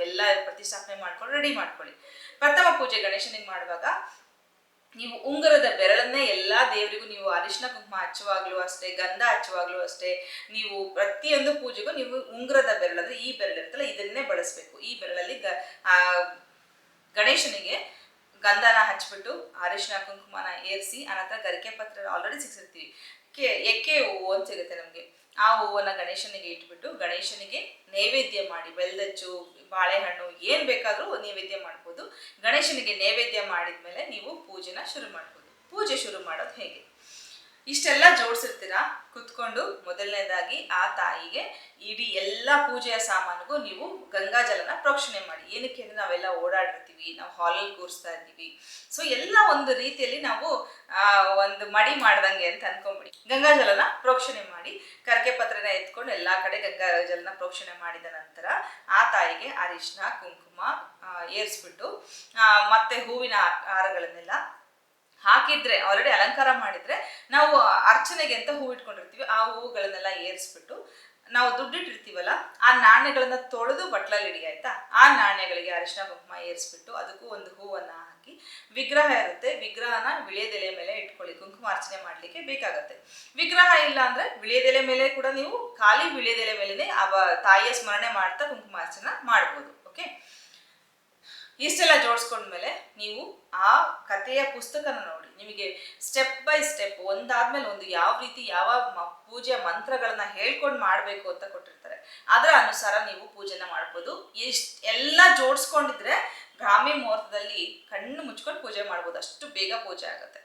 ಎಲ್ಲ ಪ್ರತಿಷ್ಠಾಪನೆ ಮಾಡ್ಕೊಂಡು ರೆಡಿ ಮಾಡ್ಕೊಳ್ಳಿ. ಪ್ರಥಮ ಪೂಜೆ ಗಣೇಶನಿಗೆ ಮಾಡುವಾಗ ನೀವು ಉಂಗುರದ ಬೆರಳನ್ನೇ ಎಲ್ಲಾ ದೇವರಿಗೂ ನೀವು ಅರಿಶಿನ ಕುಂಕುಮ ಹಚ್ಚುವಾಗ್ಲೂ ಅಷ್ಟೇ, ಗಂಧ ಹಚ್ಚುವಾಗ್ಲೂ ಅಷ್ಟೇ, ನೀವು ಪ್ರತಿಯೊಂದು ಪೂಜೆಗೂ ನೀವು ಉಂಗುರದ ಬೆರಳು ಈ ಬೆರಳು ಇರ್ತಲ್ಲ ಇದನ್ನೇ ಬಳಸಬೇಕು. ಈ ಬೆರಳಲ್ಲಿ ಗ ಗಣೇಶನಿಗೆ ಗಂಧನ ಹಚ್ಬಿಟ್ಟು ಅರಿಶಿನ ಕುಂಕುಮನ ಏರಿಸಿ, ಅನಂತರ ಗರಿಕೆ ಪತ್ರ ಆಲ್ರೆಡಿ ಸಿಕ್ಸಿರ್ತೀವಿ ಕೆ ಎಕ್ಕೆ ಹೂವು ಅಂತ ಸಿಗುತ್ತೆ ನಮಗೆ. ಆ ಹೂವನ್ನು ಗಣೇಶನಿಗೆ ಇಟ್ಬಿಟ್ಟು ಗಣೇಶನಿಗೆ ನೈವೇದ್ಯ ಮಾಡಿ, ಬೆಲ್ದಚ್ಚು, ಬಾಳೆಹಣ್ಣು ಏನ್ ಬೇಕಾದರೂ ನೈವೇದ್ಯ ಮಾಡ್ಬೋದು. ಗಣೇಶನಿಗೆ ನೈವೇದ್ಯ ಮಾಡಿದ ಮೇಲೆ ನೀವು ಪೂಜೆನ ಶುರು ಮಾಡ್ಬೋದು. ಪೂಜೆ ಶುರು ಮಾಡೋದು ಹೇಗೆ? ಇಷ್ಟೆಲ್ಲ ಜೋಡಿಸಿರ್ತೀರ? ಕುತ್ಕೊಂಡು ಮೊದಲನೇದಾಗಿ ಆ ತಾಯಿಗೆ ಇಡೀ ಎಲ್ಲ ಪೂಜೆಯ ಸಾಮಾನಿಗೂ ನೀವು ಗಂಗಾ ಜಲನ ಪ್ರೋಕ್ಷಣೆ ಮಾಡಿ. ಏನಕ್ಕೆ ಅಂದ್ರೆ ನಾವೆಲ್ಲ ಓಡಾಡಿರ್ತೀವಿ, ನಾವು ಹಾಲಲ್ಲಿ ಕೂರಿಸ್ತಾ ಇದ್ದೀವಿ. ಸೊ ಎಲ್ಲ ಒಂದು ರೀತಿಯಲ್ಲಿ ನಾವು ಒಂದು ಮಡಿ ಮಾಡ್ದಂಗೆ ಅಂತ ಅನ್ಕೊಂಬಿಡಿ. ಗಂಗಾ ಜಲನ ಪ್ರೋಕ್ಷಣೆ ಮಾಡಿ, ಕರ್ಕೆ ಪತ್ರನ ಎತ್ಕೊಂಡು ಎಲ್ಲಾ ಕಡೆ ಗಂಗಾ ಜಲನ ಪ್ರೋಕ್ಷಣೆ ಮಾಡಿದ ನಂತರ ಆ ತಾಯಿಗೆ ಅರಿಶಿನ ಕುಂಕುಮ ಏರ್ಸ್ಬಿಟ್ಟು ಮತ್ತೆ ಹೂವಿನ ಹಾರಗಳನ್ನೆಲ್ಲ ಹಾಕಿದ್ರೆ ಆಲ್ರೆಡಿ ಅಲಂಕಾರ ಮಾಡಿದ್ರೆ ನಾವು ಅರ್ಚನೆಗೆ ಅಂತ ಹೂ ಇಟ್ಕೊಂಡಿರ್ತೀವಿ. ಆ ಹೂಗಳನ್ನೆಲ್ಲ ಏರಿಸ್ಬಿಟ್ಟು ನಾವು ದುಡ್ಡಿಟ್ಟಿರ್ತೀವಲ್ಲ, ಆ ನಾಣ್ಯಗಳನ್ನ ತೊಳೆದು ಬಟ್ಲಲ್ಲಿ ಆಯ್ತಾ? ಆ ನಾಣ್ಯಗಳಿಗೆ ಅರಿಶಿನ ಕುಂಕುಮ ಏರಿಸ್ಬಿಟ್ಟು ಅದಕ್ಕೂ ಒಂದು ಹೂವನ್ನ ಹಾಕಿ, ವಿಗ್ರಹ ಇರುತ್ತೆ. ವಿಗ್ರಹನ ವಿಳೆದೆಲೆ ಮೇಲೆ ಇಟ್ಕೊಳ್ಳಿ. ಕುಂಕುಮ ಅರ್ಚನೆ ಮಾಡ್ಲಿಕ್ಕೆ ಬೇಕಾಗತ್ತೆ. ವಿಗ್ರಹ ಇಲ್ಲ ಅಂದ್ರೆ ವಿಳೆದೆಲೆ ಮೇಲೆ ಕೂಡ ನೀವು ಖಾಲಿ ವಿಳೆದೆಲೆ ಮೇಲೆನೆ ಆ ತಾಯಿಯ ಸ್ಮರಣೆ ಮಾಡ್ತಾ ಕುಂಕುಮ ಅರ್ಚನ ಮಾಡ್ಬೋದು. ಓಕೆ ಇಷ್ಟೆಲ್ಲ ಜೋಡಿಸ್ಕೊಂಡ್ಮೇಲೆ ನೀವು ಆ ಕಥೆಯ ಪುಸ್ತಕನ ನೋಡಿ. ನಿಮಗೆ ಸ್ಟೆಪ್ ಬೈ ಸ್ಟೆಪ್ ಒಂದಾದ್ಮೇಲೆ ಒಂದು ಯಾವ ರೀತಿ ಯಾವ ಪೂಜೆ ಮಂತ್ರಗಳನ್ನ ಹೇಳ್ಕೊಂಡು ಮಾಡಬೇಕು ಅಂತ ಕೊಟ್ಟಿರ್ತಾರೆ. ಅದರ ಅನುಸಾರ ನೀವು ಪೂಜೆನ ಮಾಡ್ಬೋದು. ಎಷ್ಟ್ ಎಲ್ಲ ಜೋಡಿಸ್ಕೊಂಡಿದ್ರೆ ಬ್ರಾಹ್ಮಿ ಮುಹೂರ್ತದಲ್ಲಿ ಕಣ್ಣು ಮುಚ್ಕೊಂಡು ಪೂಜೆ ಮಾಡ್ಬೋದು. ಅಷ್ಟು ಬೇಗ ಪೂಜೆ ಆಗುತ್ತೆ.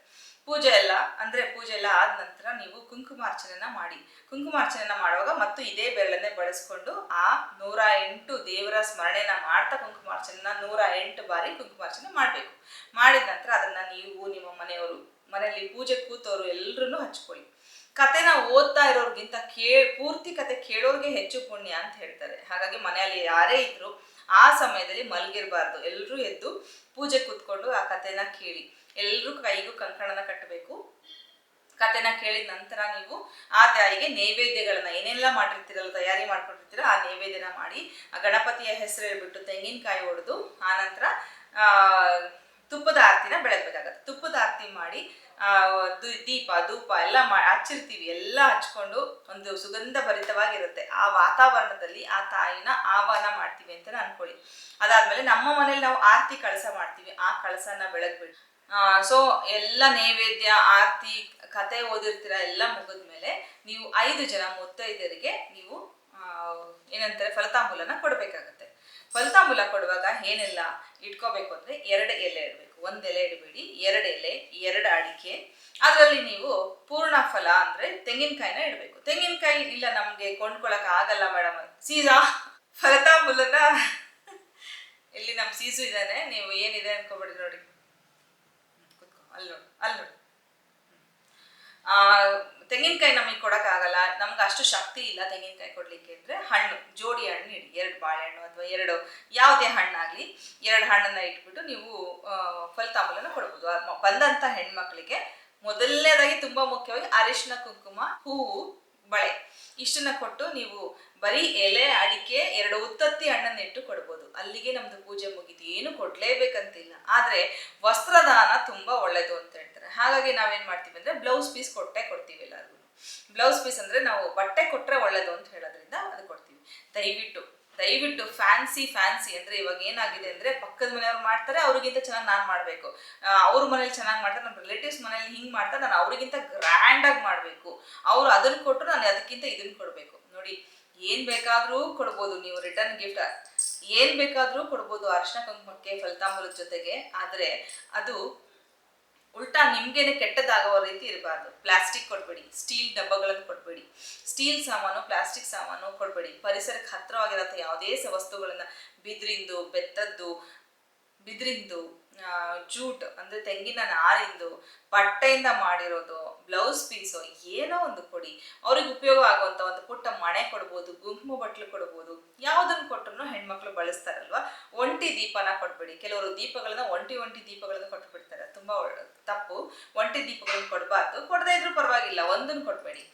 ಪೂಜೆ ಎಲ್ಲ, ಅಂದ್ರೆ ಪೂಜೆ ಎಲ್ಲ ಆದ ನಂತರ ನೀವು ಕುಂಕುಮಾರ್ಚನೆನ ಮಾಡಿ. ಕುಂಕುಮಾರ್ಚನೆನ ಮಾಡುವಾಗ ಮತ್ತು ಇದೇ ಬೆರಳನ್ನೇ ಬಳಸ್ಕೊಂಡು ಆ ನೂರ ಎಂಟು ದೇವರ ಸ್ಮರಣೆನ ಮಾಡ್ತಾ ಕುಂಕುಮಾರ್ಚನೆನ ನೂರ ಎಂಟು ಬಾರಿ ಕುಂಕುಮಾರ್ಚನೆ ಮಾಡಬೇಕು. ಮಾಡಿದ ನಂತರ ಅದನ್ನ ನೀವು, ನಿಮ್ಮ ಮನೆಯವರು, ಮನೆಯಲ್ಲಿ ಪೂಜೆ ಕೂತವರು ಎಲ್ಲರೂ ಹಚ್ಕೊಳ್ಳಿ. ಕತೆನ ಓದ್ತಾ ಇರೋರ್ಗಿಂತ ಕೇ, ಪೂರ್ತಿ ಕತೆ ಕೇಳೋರ್ಗೆ ಹೆಚ್ಚು ಪುಣ್ಯ ಅಂತ ಹೇಳ್ತಾರೆ. ಹಾಗಾಗಿ ಮನೆಯಲ್ಲಿ ಯಾರೇ ಇದ್ರು ಆ ಸಮಯದಲ್ಲಿ ಮಲಗಿರಬಾರ್ದು. ಎಲ್ಲರೂ ಎದ್ದು ಪೂಜೆ ಕೂತ್ಕೊಂಡು ಆ ಕಥೆನ ಕೇಳಿ. ಎಲ್ಲರೂ ಕೈಗೂ ಕಂಕಣನ ಕಟ್ಟಬೇಕು. ಕತೆನ ಕೇಳಿದ ನಂತರ ನೀವು ಆ ತಾಯಿಗೆ ನೈವೇದ್ಯಗಳನ್ನ ಏನೆಲ್ಲ ಮಾಡಿರ್ತೀರಲ್ಲ, ತಯಾರಿ ಮಾಡ್ಕೊಂಡಿರ್ತೀರೋ, ಆ ನೈವೇದ್ಯನ ಮಾಡಿ ಆ ಗಣಪತಿಯ ಹೆಸರು ಹೇಳ್ಬಿಟ್ಟು ತೆಂಗಿನಕಾಯಿ ಹೊಡೆದು ಆನಂತರ ನಂತರ ತುಪ್ಪದ ಆರತಿನ ಬೆಳಗ್ಬೇಕಾಗತ್ತೆ ತುಪ್ಪದ ಆರತಿ ಮಾಡಿ, ಆ ದೀಪ, ಧೂಪ ಎಲ್ಲ ಮಾ, ಹಚ್ಚಿರ್ತೀವಿ. ಎಲ್ಲ ಹಚ್ಕೊಂಡು ಒಂದು ಸುಗಂಧ ಭರಿತವಾಗಿರುತ್ತೆ ಆ ವಾತಾವರಣದಲ್ಲಿ ಆ ತಾಯಿನ ಆಹ್ವಾನ ಮಾಡ್ತೀವಿ ಅಂತ ಅನ್ಕೊಳ್ಳಿ. ಅದಾದ್ಮೇಲೆ ನಮ್ಮ ಮನೇಲಿ ನಾವು ಆರತಿ ಕಳಸ ಮಾಡ್ತೀವಿ. ಆ ಕಳಸನ ಬೆಳಗ್ಬಿಟ್ಟು ಸೊ ಎಲ್ಲ ನೈವೇದ್ಯ, ಆರತಿ ಕತೆ ಓದಿರ್ತೀರ ಎಲ್ಲ ಮುಗಿದ್ಮೇಲೆ ನೀವು ಐದು ಜನ ಮುತ್ತೈದರಿಗೆ ನೀವು ಏನಂತಾರೆ, ಫಲತಾಂಬೂಲನ ಕೊಡಬೇಕಾಗತ್ತೆ. ಫಲತಾಂಬೂಲ ಕೊಡುವಾಗ ಏನೆಲ್ಲ ಇಟ್ಕೋಬೇಕು ಅಂದ್ರೆ ಎರಡು ಎಲೆ ಇಡಬೇಕು. ಒಂದ್ ಎಲೆ ಇಡಬೇಡಿ, ಎರಡು ಎಲೆ, ಎರಡು ಅಡಿಕೆ. ಅದರಲ್ಲಿ ನೀವು ಪೂರ್ಣ ಫಲ ಅಂದ್ರೆ ತೆಂಗಿನಕಾಯಿನ ಇಡಬೇಕು. ತೆಂಗಿನಕಾಯಿ ಇಲ್ಲ ನಮ್ಗೆ ಕೊಂಡ್ಕೊಳಕ್ಕೆ ಆಗಲ್ಲ ಮೇಡಮ್. ಸೀದಾ ಫಲತಾಂಬೂಲನ, ಇಲ್ಲಿ ನಮ್ಮ ಸೀಸು ಇದ್ದಾನೆ ನೀವು ಏನಿದೆ ಅನ್ಕೋಬೇಡಿ ನೋಡಿ. ಅಲ್ಲಿ ನೋಡಿ ಆ, ತೆಂಗಿನಕಾಯಿ ನಮಗೆ ಕೊಡಕ್ಕಾಗಲ್ಲ ನಮ್ಗೆ ಅಷ್ಟು ಶಕ್ತಿ ಇಲ್ಲ ತೆಂಗಿನಕಾಯಿ ಕೊಡ್ಲಿಕ್ಕೆ ಅಂದ್ರೆ ಹಣ್ಣು, ಜೋಡಿ ಹಣ್ಣು ಇಡಿ. ಎರಡು ಬಾಳೆಹಣ್ಣು ಅಥವಾ ಎರಡು ಯಾವುದೇ ಹಣ್ಣಾಗ್ಲಿ, ಎರಡು ಹಣ್ಣನ್ನ ಇಟ್ಬಿಟ್ಟು ನೀವು ಫಲಿತಾಂಬಲನ ಕೊಡ್ಬೋದು. ಬಂದಂತ ಹೆಣ್ಮಕ್ಳಿಗೆ ಮೊದಲನೇದಾಗಿ ತುಂಬಾ ಮುಖ್ಯವಾಗಿ ಅರಿಶಿನ, ಕುಂಕುಮ, ಹೂವು, ಬಳೆ. ಇಷ್ಟನ್ನ ಕೊಟ್ಟು ನೀವು ಬರೀ ಎಲೆ, ಅಡಿಕೆ ಎರಡು ಉತ್ತತ್ತಿ ಹಣ್ಣನ್ನು ಇಟ್ಟು ಕೊಡ್ಬೋದು. ಅಲ್ಲಿಗೆ ನಮ್ದು ಪೂಜೆ ಮುಗಿದು ಏನು ಕೊಡ್ಲೇಬೇಕಂತಿಲ್ಲ. ಆದ್ರೆ ವಸ್ತ್ರದಾನ ತುಂಬಾ ಒಳ್ಳೇದು ಅಂತ ಹೇಳ್ತಾರೆ. ಹಾಗಾಗಿ ನಾವೇನ್ ಮಾಡ್ತೀವಿ ಅಂದ್ರೆ ಬ್ಲೌಸ್ ಪೀಸ್ ಕೊಟ್ಟೆ ಕೊಡ್ತೀವಿ ಎಲ್ಲರಿಗೂ ಬ್ಲೌಸ್ ಪೀಸ್ ಅಂದ್ರೆ ನಾವು ಬಟ್ಟೆ ಕೊಟ್ರೆ ಒಳ್ಳೇದು ಅಂತ ಹೇಳೋದ್ರಿಂದ ಅದು ಕೊಡ್ತೀವಿ. ದಯವಿಟ್ಟು ದಯವಿಟ್ಟು ಫ್ಯಾನ್ಸಿ ಫ್ಯಾನ್ಸಿ ಅಂದ್ರೆ ಇವಾಗ ಏನಾಗಿದೆ ಅಂದ್ರೆ ಪಕ್ಕದ ಮನೆಯವ್ರು ಮಾಡ್ತಾರೆ, ಅವ್ರಿಗಿಂತ ಚೆನ್ನಾಗಿ ನಾನು ಮಾಡಬೇಕು. ಅವ್ರ ಮನೇಲಿ ಚೆನ್ನಾಗಿ ಮಾಡ್ತಾರೆ ನಮ್ಮ ರಿಲೇಟಿವ್ಸ್ ಮನೇಲಿ ಹಿಂಗೆ ಮಾಡ್ತಾರೆ, ನಾನು ಅವ್ರಿಗಿಂತ ಗ್ರ್ಯಾಂಡ್ ಆಗಿ ಮಾಡಬೇಕು. ಅವ್ರು ಅದನ್ನ ಕೊಟ್ಟರು ನಾನು ಅದಕ್ಕಿಂತ ಇದನ್ನ ಕೊಡಬೇಕು. ನೋಡಿ ಏನ್ ಬೇಕಾದ್ರೂ ಕೊಡ್ಬೋದು ನೀವು ರಿಟರ್ನ್ ಗಿಫ್ಟ್ ಏನ್ ಬೇಕಾದ್ರೂ ಕೊಡ್ಬೋದು ಅರ್ಶನ ಕುಂಕುಮಕ್ಕೆ ಫಲಿತಾಂಬಲದ ಜೊತೆಗೆ. ಆದ್ರೆ ಅದು ಉಲ್ಟಾ ನಿಮ್ಗೇನೆ ಕೆಟ್ಟದಾಗೋ ರೀತಿ ಇರಬಾರ್ದು. ಪ್ಲಾಸ್ಟಿಕ್ ಕೊಡ್ಬೇಡಿ ಸ್ಟೀಲ್ ಡಬ್ಬಗಳನ್ನು ಕೊಡ್ಬೇಡಿ. ಸ್ಟೀಲ್ ಸಾಮಾನು ಪ್ಲಾಸ್ಟಿಕ್ ಸಾಮಾನು ಕೊಡ್ಬೇಡಿ. ಪರಿಸರಕ್ಕೆ ಹತ್ತಿರವಾಗಿರೋಂಥ ಯಾವುದೇ ವಸ್ತುಗಳನ್ನ. ಬಿದ್ರಿಂದು, ಬೆತ್ತದ್ದು, ಬಿದ್ರಿಂದು ಜೂಟ್ ಅಂದ್ರೆ ತೆಂಗಿನ ನಾರಿಂದು, ಬಟ್ಟೆಯಿಂದ ಮಾಡಿರೋದು, ಬ್ಲೌಸ್ ಪೀಸು, ಏನೋ ಒಂದು ಕೊಡಿ ಅವ್ರಿಗೆ ಉಪಯೋಗ ಆಗುವಂತ ಒಂದು ಪುಟ್ಟ ಮಣೆ ಕೊಡ್ಬೋದು, ಗುಂಪು ಬಟ್ಲು ಕೊಡ್ಬೋದು. ಯಾವುದನ್ನು ಕೊಟ್ಟರು ಹೆಣ್ಮಕ್ಳು ಬಳಸ್ತಾರಲ್ವಾ? ಒಂಟಿ ದೀಪನ ಕೊಡ್ಬೇಡಿ ಕೆಲವರು ದೀಪಗಳನ್ನ ಒಂಟಿ ಒಂಟಿ ದೀಪಗಳನ್ನ ಕೊಟ್ಟು ಬಿಡ್ತಾರೆ ತುಂಬಾ ತಪ್ಪು. ಒಂಟಿ ದೀಪಗಳನ್ನ ಕೊಡಬಾರ್ದು. ಕೊಡದೇ ಇದ್ರೂ ಪರವಾಗಿಲ್ಲ. ಒಂದನ್ನು ಕೊಡಬೇಡಿ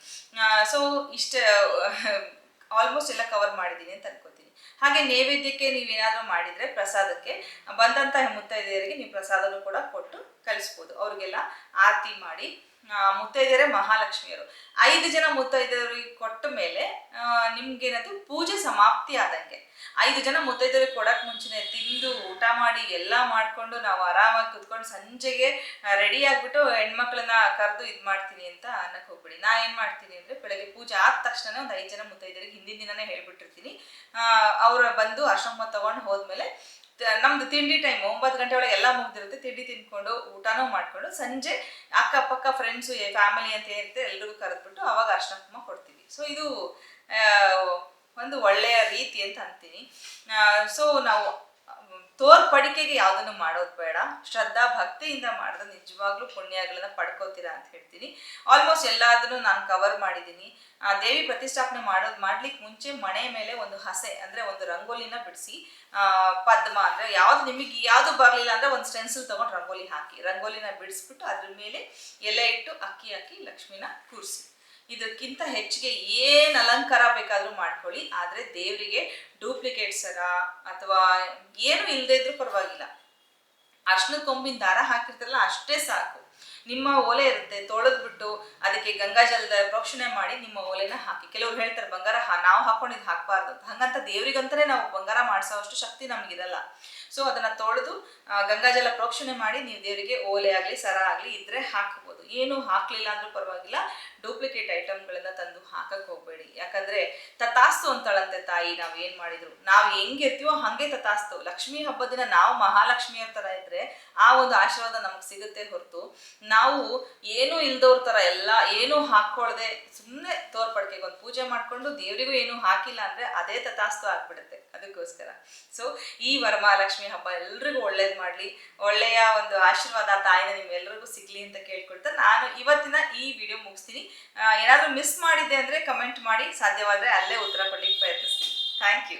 ಸೊ ಇಷ್ಟ ಆಲ್ಮೋಸ್ಟ್ ಎಲ್ಲ ಕವರ್ ಮಾಡಿದ್ದೀನಿ ಅಂತ ಅನ್ಕೋತೀನಿ. ಹಾಗೆ ನೈವೇದ್ಯಕ್ಕೆ ನೀವೇನಾದರೂ ಮಾಡಿದರೆ ಪ್ರಸಾದಕ್ಕೆ ಬಂದಂಥ ಮುತ್ತೈದೆಯರಿಗೆ ನೀವು ಪ್ರಸಾದನೂ ಕೂಡ ಕೊಟ್ಟು ಕಳಿಸ್ಬೋದು ಅವ್ರಿಗೆಲ್ಲ ಆರತಿ ಮಾಡಿ ಮುತ್ತೈದೆಯರೇ, ಮಹಾಲಕ್ಷ್ಮಿಯರು. ಐದು ಜನ ಮುತ್ತೈದೆಯರಿಗೆ ಕೊಟ್ಟ ಮೇಲೆ ನಿಮ್ಗೇನದು ಪೂಜೆ ಸಮಾಪ್ತಿ ಆದಂಗೆ. ಐದು ಜನ ಮುತ್ತೈದೆಯರಿಗೆ ಕೊಡಕ್ ಮುಂಚೆನೆ ತಿಂದು ಊಟ ಮಾಡಿ ಎಲ್ಲ ಮಾಡ್ಕೊಂಡು ನಾವು ಆರಾಮಾಗಿ ಕುತ್ಕೊಂಡು ಸಂಜೆಗೆ ರೆಡಿ ಆಗ್ಬಿಟ್ಟು ಹೆಣ್ಮಕ್ಳನ್ನ ಕರೆದು ಇದು ಮಾಡ್ತೀನಿ ಅಂತ ಅನ್ನಕ್ ಹೋಗ್ಬಿಡಿ. ನಾ ಏನು ಮಾಡ್ತೀನಿ ಅಂದ್ರೆ ಬೆಳಗ್ಗೆ ಪೂಜೆ ಆದ ತಕ್ಷಣ ಒಂದು ಐದು ಜನ ಮುತ್ತೈದೆಯರಿಗೆ ಹಿಂದಿನ ದಿನನೇ ಹೇಳ್ಬಿಟ್ಟಿರ್ತೀನಿ. ಅವ್ರ ಬಂದು ಆಶ್ರಮ ತಗೊಂಡು ಹೋದ್ಮೇಲೆ ನಮ್ದು ತಿಂಡಿ ಟೈಮ್ ಒಂಬತ್ತು ಗಂಟೆ ಒಳಗೆ ಎಲ್ಲ ಮುಗಿದಿರುತ್ತೆ. ತಿಂಡಿ ತಿನ್ಕೊಂಡು, ಊಟನೂ ಮಾಡ್ಕೊಂಡು, ಸಂಜೆ ಅಕ್ಕಪಕ್ಕ ಫ್ರೆಂಡ್ಸು ಫ್ಯಾಮಿಲಿ ಅಂತ ಏನಿರುತ್ತೆ ಎಲ್ರಿಗೂ ಕರೆದ್ಬಿಟ್ಟು ಅವಾಗ ಅರ್ಶನಕುಮ ಕೊಡ್ತೀವಿ. ಸೊ ಇದು ಒಂದು ಒಳ್ಳೆಯ ರೀತಿ ಅಂತ ಅಂತೀನಿ. ಸೊ ನಾವು ತೋರ್ಪಡಿಕೆಗೆ ಯಾವುದನ್ನು ಮಾಡೋದು ಬೇಡ. ಶ್ರದ್ಧಾ ಭಕ್ತಿಯಿಂದ ಮಾಡಿದ್ರೆ ನಿಜವಾಗ್ಲೂ ಪುಣ್ಯಗಳನ್ನ ಪಡ್ಕೋತೀರಾ ಅಂತ ಹೇಳ್ತೀನಿ. ಆಲ್ಮೋಸ್ಟ್ ಎಲ್ಲದನ್ನು ನಾನು ಕವರ್ ಮಾಡಿದ್ದೀನಿ. ಆ, ದೇವಿ ಪ್ರತಿಷ್ಠಾಪನೆ ಮಾಡೋದು ಮಾಡ್ಲಿಕ್ಕೆ ಮುಂಚೆ ಮನೆ ಮೇಲೆ ಒಂದು ಹಸೆ, ಅಂದ್ರೆ ಒಂದು ರಂಗೋಲಿನ ಬಿಡಿಸಿ ಪದ್ಮ, ಅಂದ್ರೆ ಯಾವ್ದು ನಿಮಗೆ ಯಾವ್ದು ಬರಲಿಲ್ಲ ಅಂದ್ರೆ ಒಂದು ಸ್ಟೆನ್ಸಿಲ್ ತಗೊಂಡು ರಂಗೋಲಿ ಹಾಕಿ, ರಂಗೋಲಿನ ಬಿಡಿಸ್ಬಿಟ್ಟು ಅದ್ರ ಮೇಲೆ ಎಲೆ ಇಟ್ಟು ಅಕ್ಕಿ ಹಾಕಿ ಲಕ್ಷ್ಮಿನ ಕೂರಿಸಿ. ಇದಕ್ಕಿಂತ ಹೆಚ್ಚಿಗೆ ಏನು ಅಲಂಕಾರ ಬೇಕಾದರೂ ಮಾಡ್ಕೊಳ್ಳಿ. ಆದರೆ ದೇವರಿಗೆ ಡೂಪ್ಲಿಕೇಟ್ ಸರ ಅಥವಾ ಏನು ಇಲ್ಲದೇ ಇದ್ರೂ ಪರವಾಗಿಲ್ಲ. ಅರ್ಶಿನದ ಕೊಂಬಿನ ದಾರ ಹಾಕಿರ್ತಾರಲ್ಲ, ಅಷ್ಟೇ ಸಾಕು. ನಿಮ್ಮ ಓಲೆ ಇರುತ್ತೆ, ತೊಳೆದ್ಬಿಟ್ಟು ಅದಕ್ಕೆ ಗಂಗಾಜಲದ ಪ್ರೋಕ್ಷಣೆ ಮಾಡಿ ನಿಮ್ಮ ಓಲೆನ ಹಾಕಿ. ಕೆಲವ್ರು ಹೇಳ್ತಾರೆ, ಬಂಗಾರ ನಾವು ಹಾಕೊಂಡು ಹಾಕಬಾರ್ದು. ಹಂಗಂತ ದೇವ್ರಿಗಂತಾನೆ ನಾವು ಬಂಗಾರ ಮಾಡಿಸೋವಷ್ಟು ಶಕ್ತಿ ನಮಗಿರಲ್ಲ. ಸೊ ಅದನ್ನ ತೊಳೆದು ಗಂಗಾಜಲ ಪ್ರೋಕ್ಷಣೆ ಮಾಡಿ ನೀವು ದೇವರಿಗೆ ಓಲೆ ಆಗಲಿ, ಸರ ಆಗಲಿ ಇದ್ರೆ ಹಾಕಬಹುದು ಏನು ಹಾಕ್ಲಿಲ್ಲ ಅಂದ್ರೂ ಪರವಾಗಿಲ್ಲ, ಡೂಪ್ಲಿಕೇಟ್ ಐಟಮ್ಗಳನ್ನ ತಂದು ಹಾಕಕ್ ಹೋಗ್ಬೇಡಿ. ಯಾಕಂದ್ರೆ ತತಾಸ್ತು ಅಂತಾಳಂತೆ ತಾಯಿ, ನಾವ್ ಏನ್ ಮಾಡಿದ್ರು? ನಾವ್ ಹೆಂಗಿರ್ತೀವೋ ಹಂಗೆ ತತಾಸ್ತು ಲಕ್ಷ್ಮಿ ಹಬ್ಬದ ದಿನ ನಾವು ಮಹಾಲಕ್ಷ್ಮಿಯರ ತರ ಇದ್ರೆ ಆ ಒಂದು ಆಶೀರ್ವಾದ ನಮಗ್ ಸಿಗುತ್ತೆ ಹೊರತು. ನಾವು ಏನು ಇಲ್ದವ್ರ ತರ ಎಲ್ಲ ಏನು ಹಾಕೊಳ್ದೆ ಸುಮ್ಮನೆ ತೋರ್ಪಡ್ಕೆಗೆ ಒಂದು ಪೂಜೆ ಮಾಡ್ಕೊಂಡು ದೇವರಿಗೂ ಏನು ಹಾಕಿಲ್ಲ ಅಂದ್ರೆ ಅದೇ ತತಾಸ್ತು ಆಗ್ಬಿಡುತ್ತೆ. ಅದಕ್ಕೋಸ್ಕರ. ಸೊ ಈ ವರಮಹಾಲಕ್ಷ್ಮಿ ಹಬ್ಬ ಎಲ್ರಿಗೂ ಒಳ್ಳೇದ್ ಮಾಡ್ಲಿ. ಒಳ್ಳೆಯ ಒಂದು ಆಶೀರ್ವಾದ ತಾಯಿನ ನಿಮ್ಮೆಲ್ಲರಿಗೂ ಸಿಗ್ಲಿ ಅಂತ ಕೇಳ್ಕೊಳ್ತಾ ನಾನು ಇವತ್ತಿನ ಈ ವಿಡಿಯೋ ಮುಗಿಸ್ತೀನಿ. ಏನಾದರೂ ಮಿಸ್ ಮಾಡಿದ್ದೆ ಅಂದ್ರೆ ಕಮೆಂಟ್ ಮಾಡಿ. ಸಾಧ್ಯವಾದ್ರೆ ಅಲ್ಲೇ ಉತ್ತರ ಕೊಡ್ಲಿಕ್ಕೆ ಪ್ರಯತ್ನಿಸ್ತೀನಿ. Thank you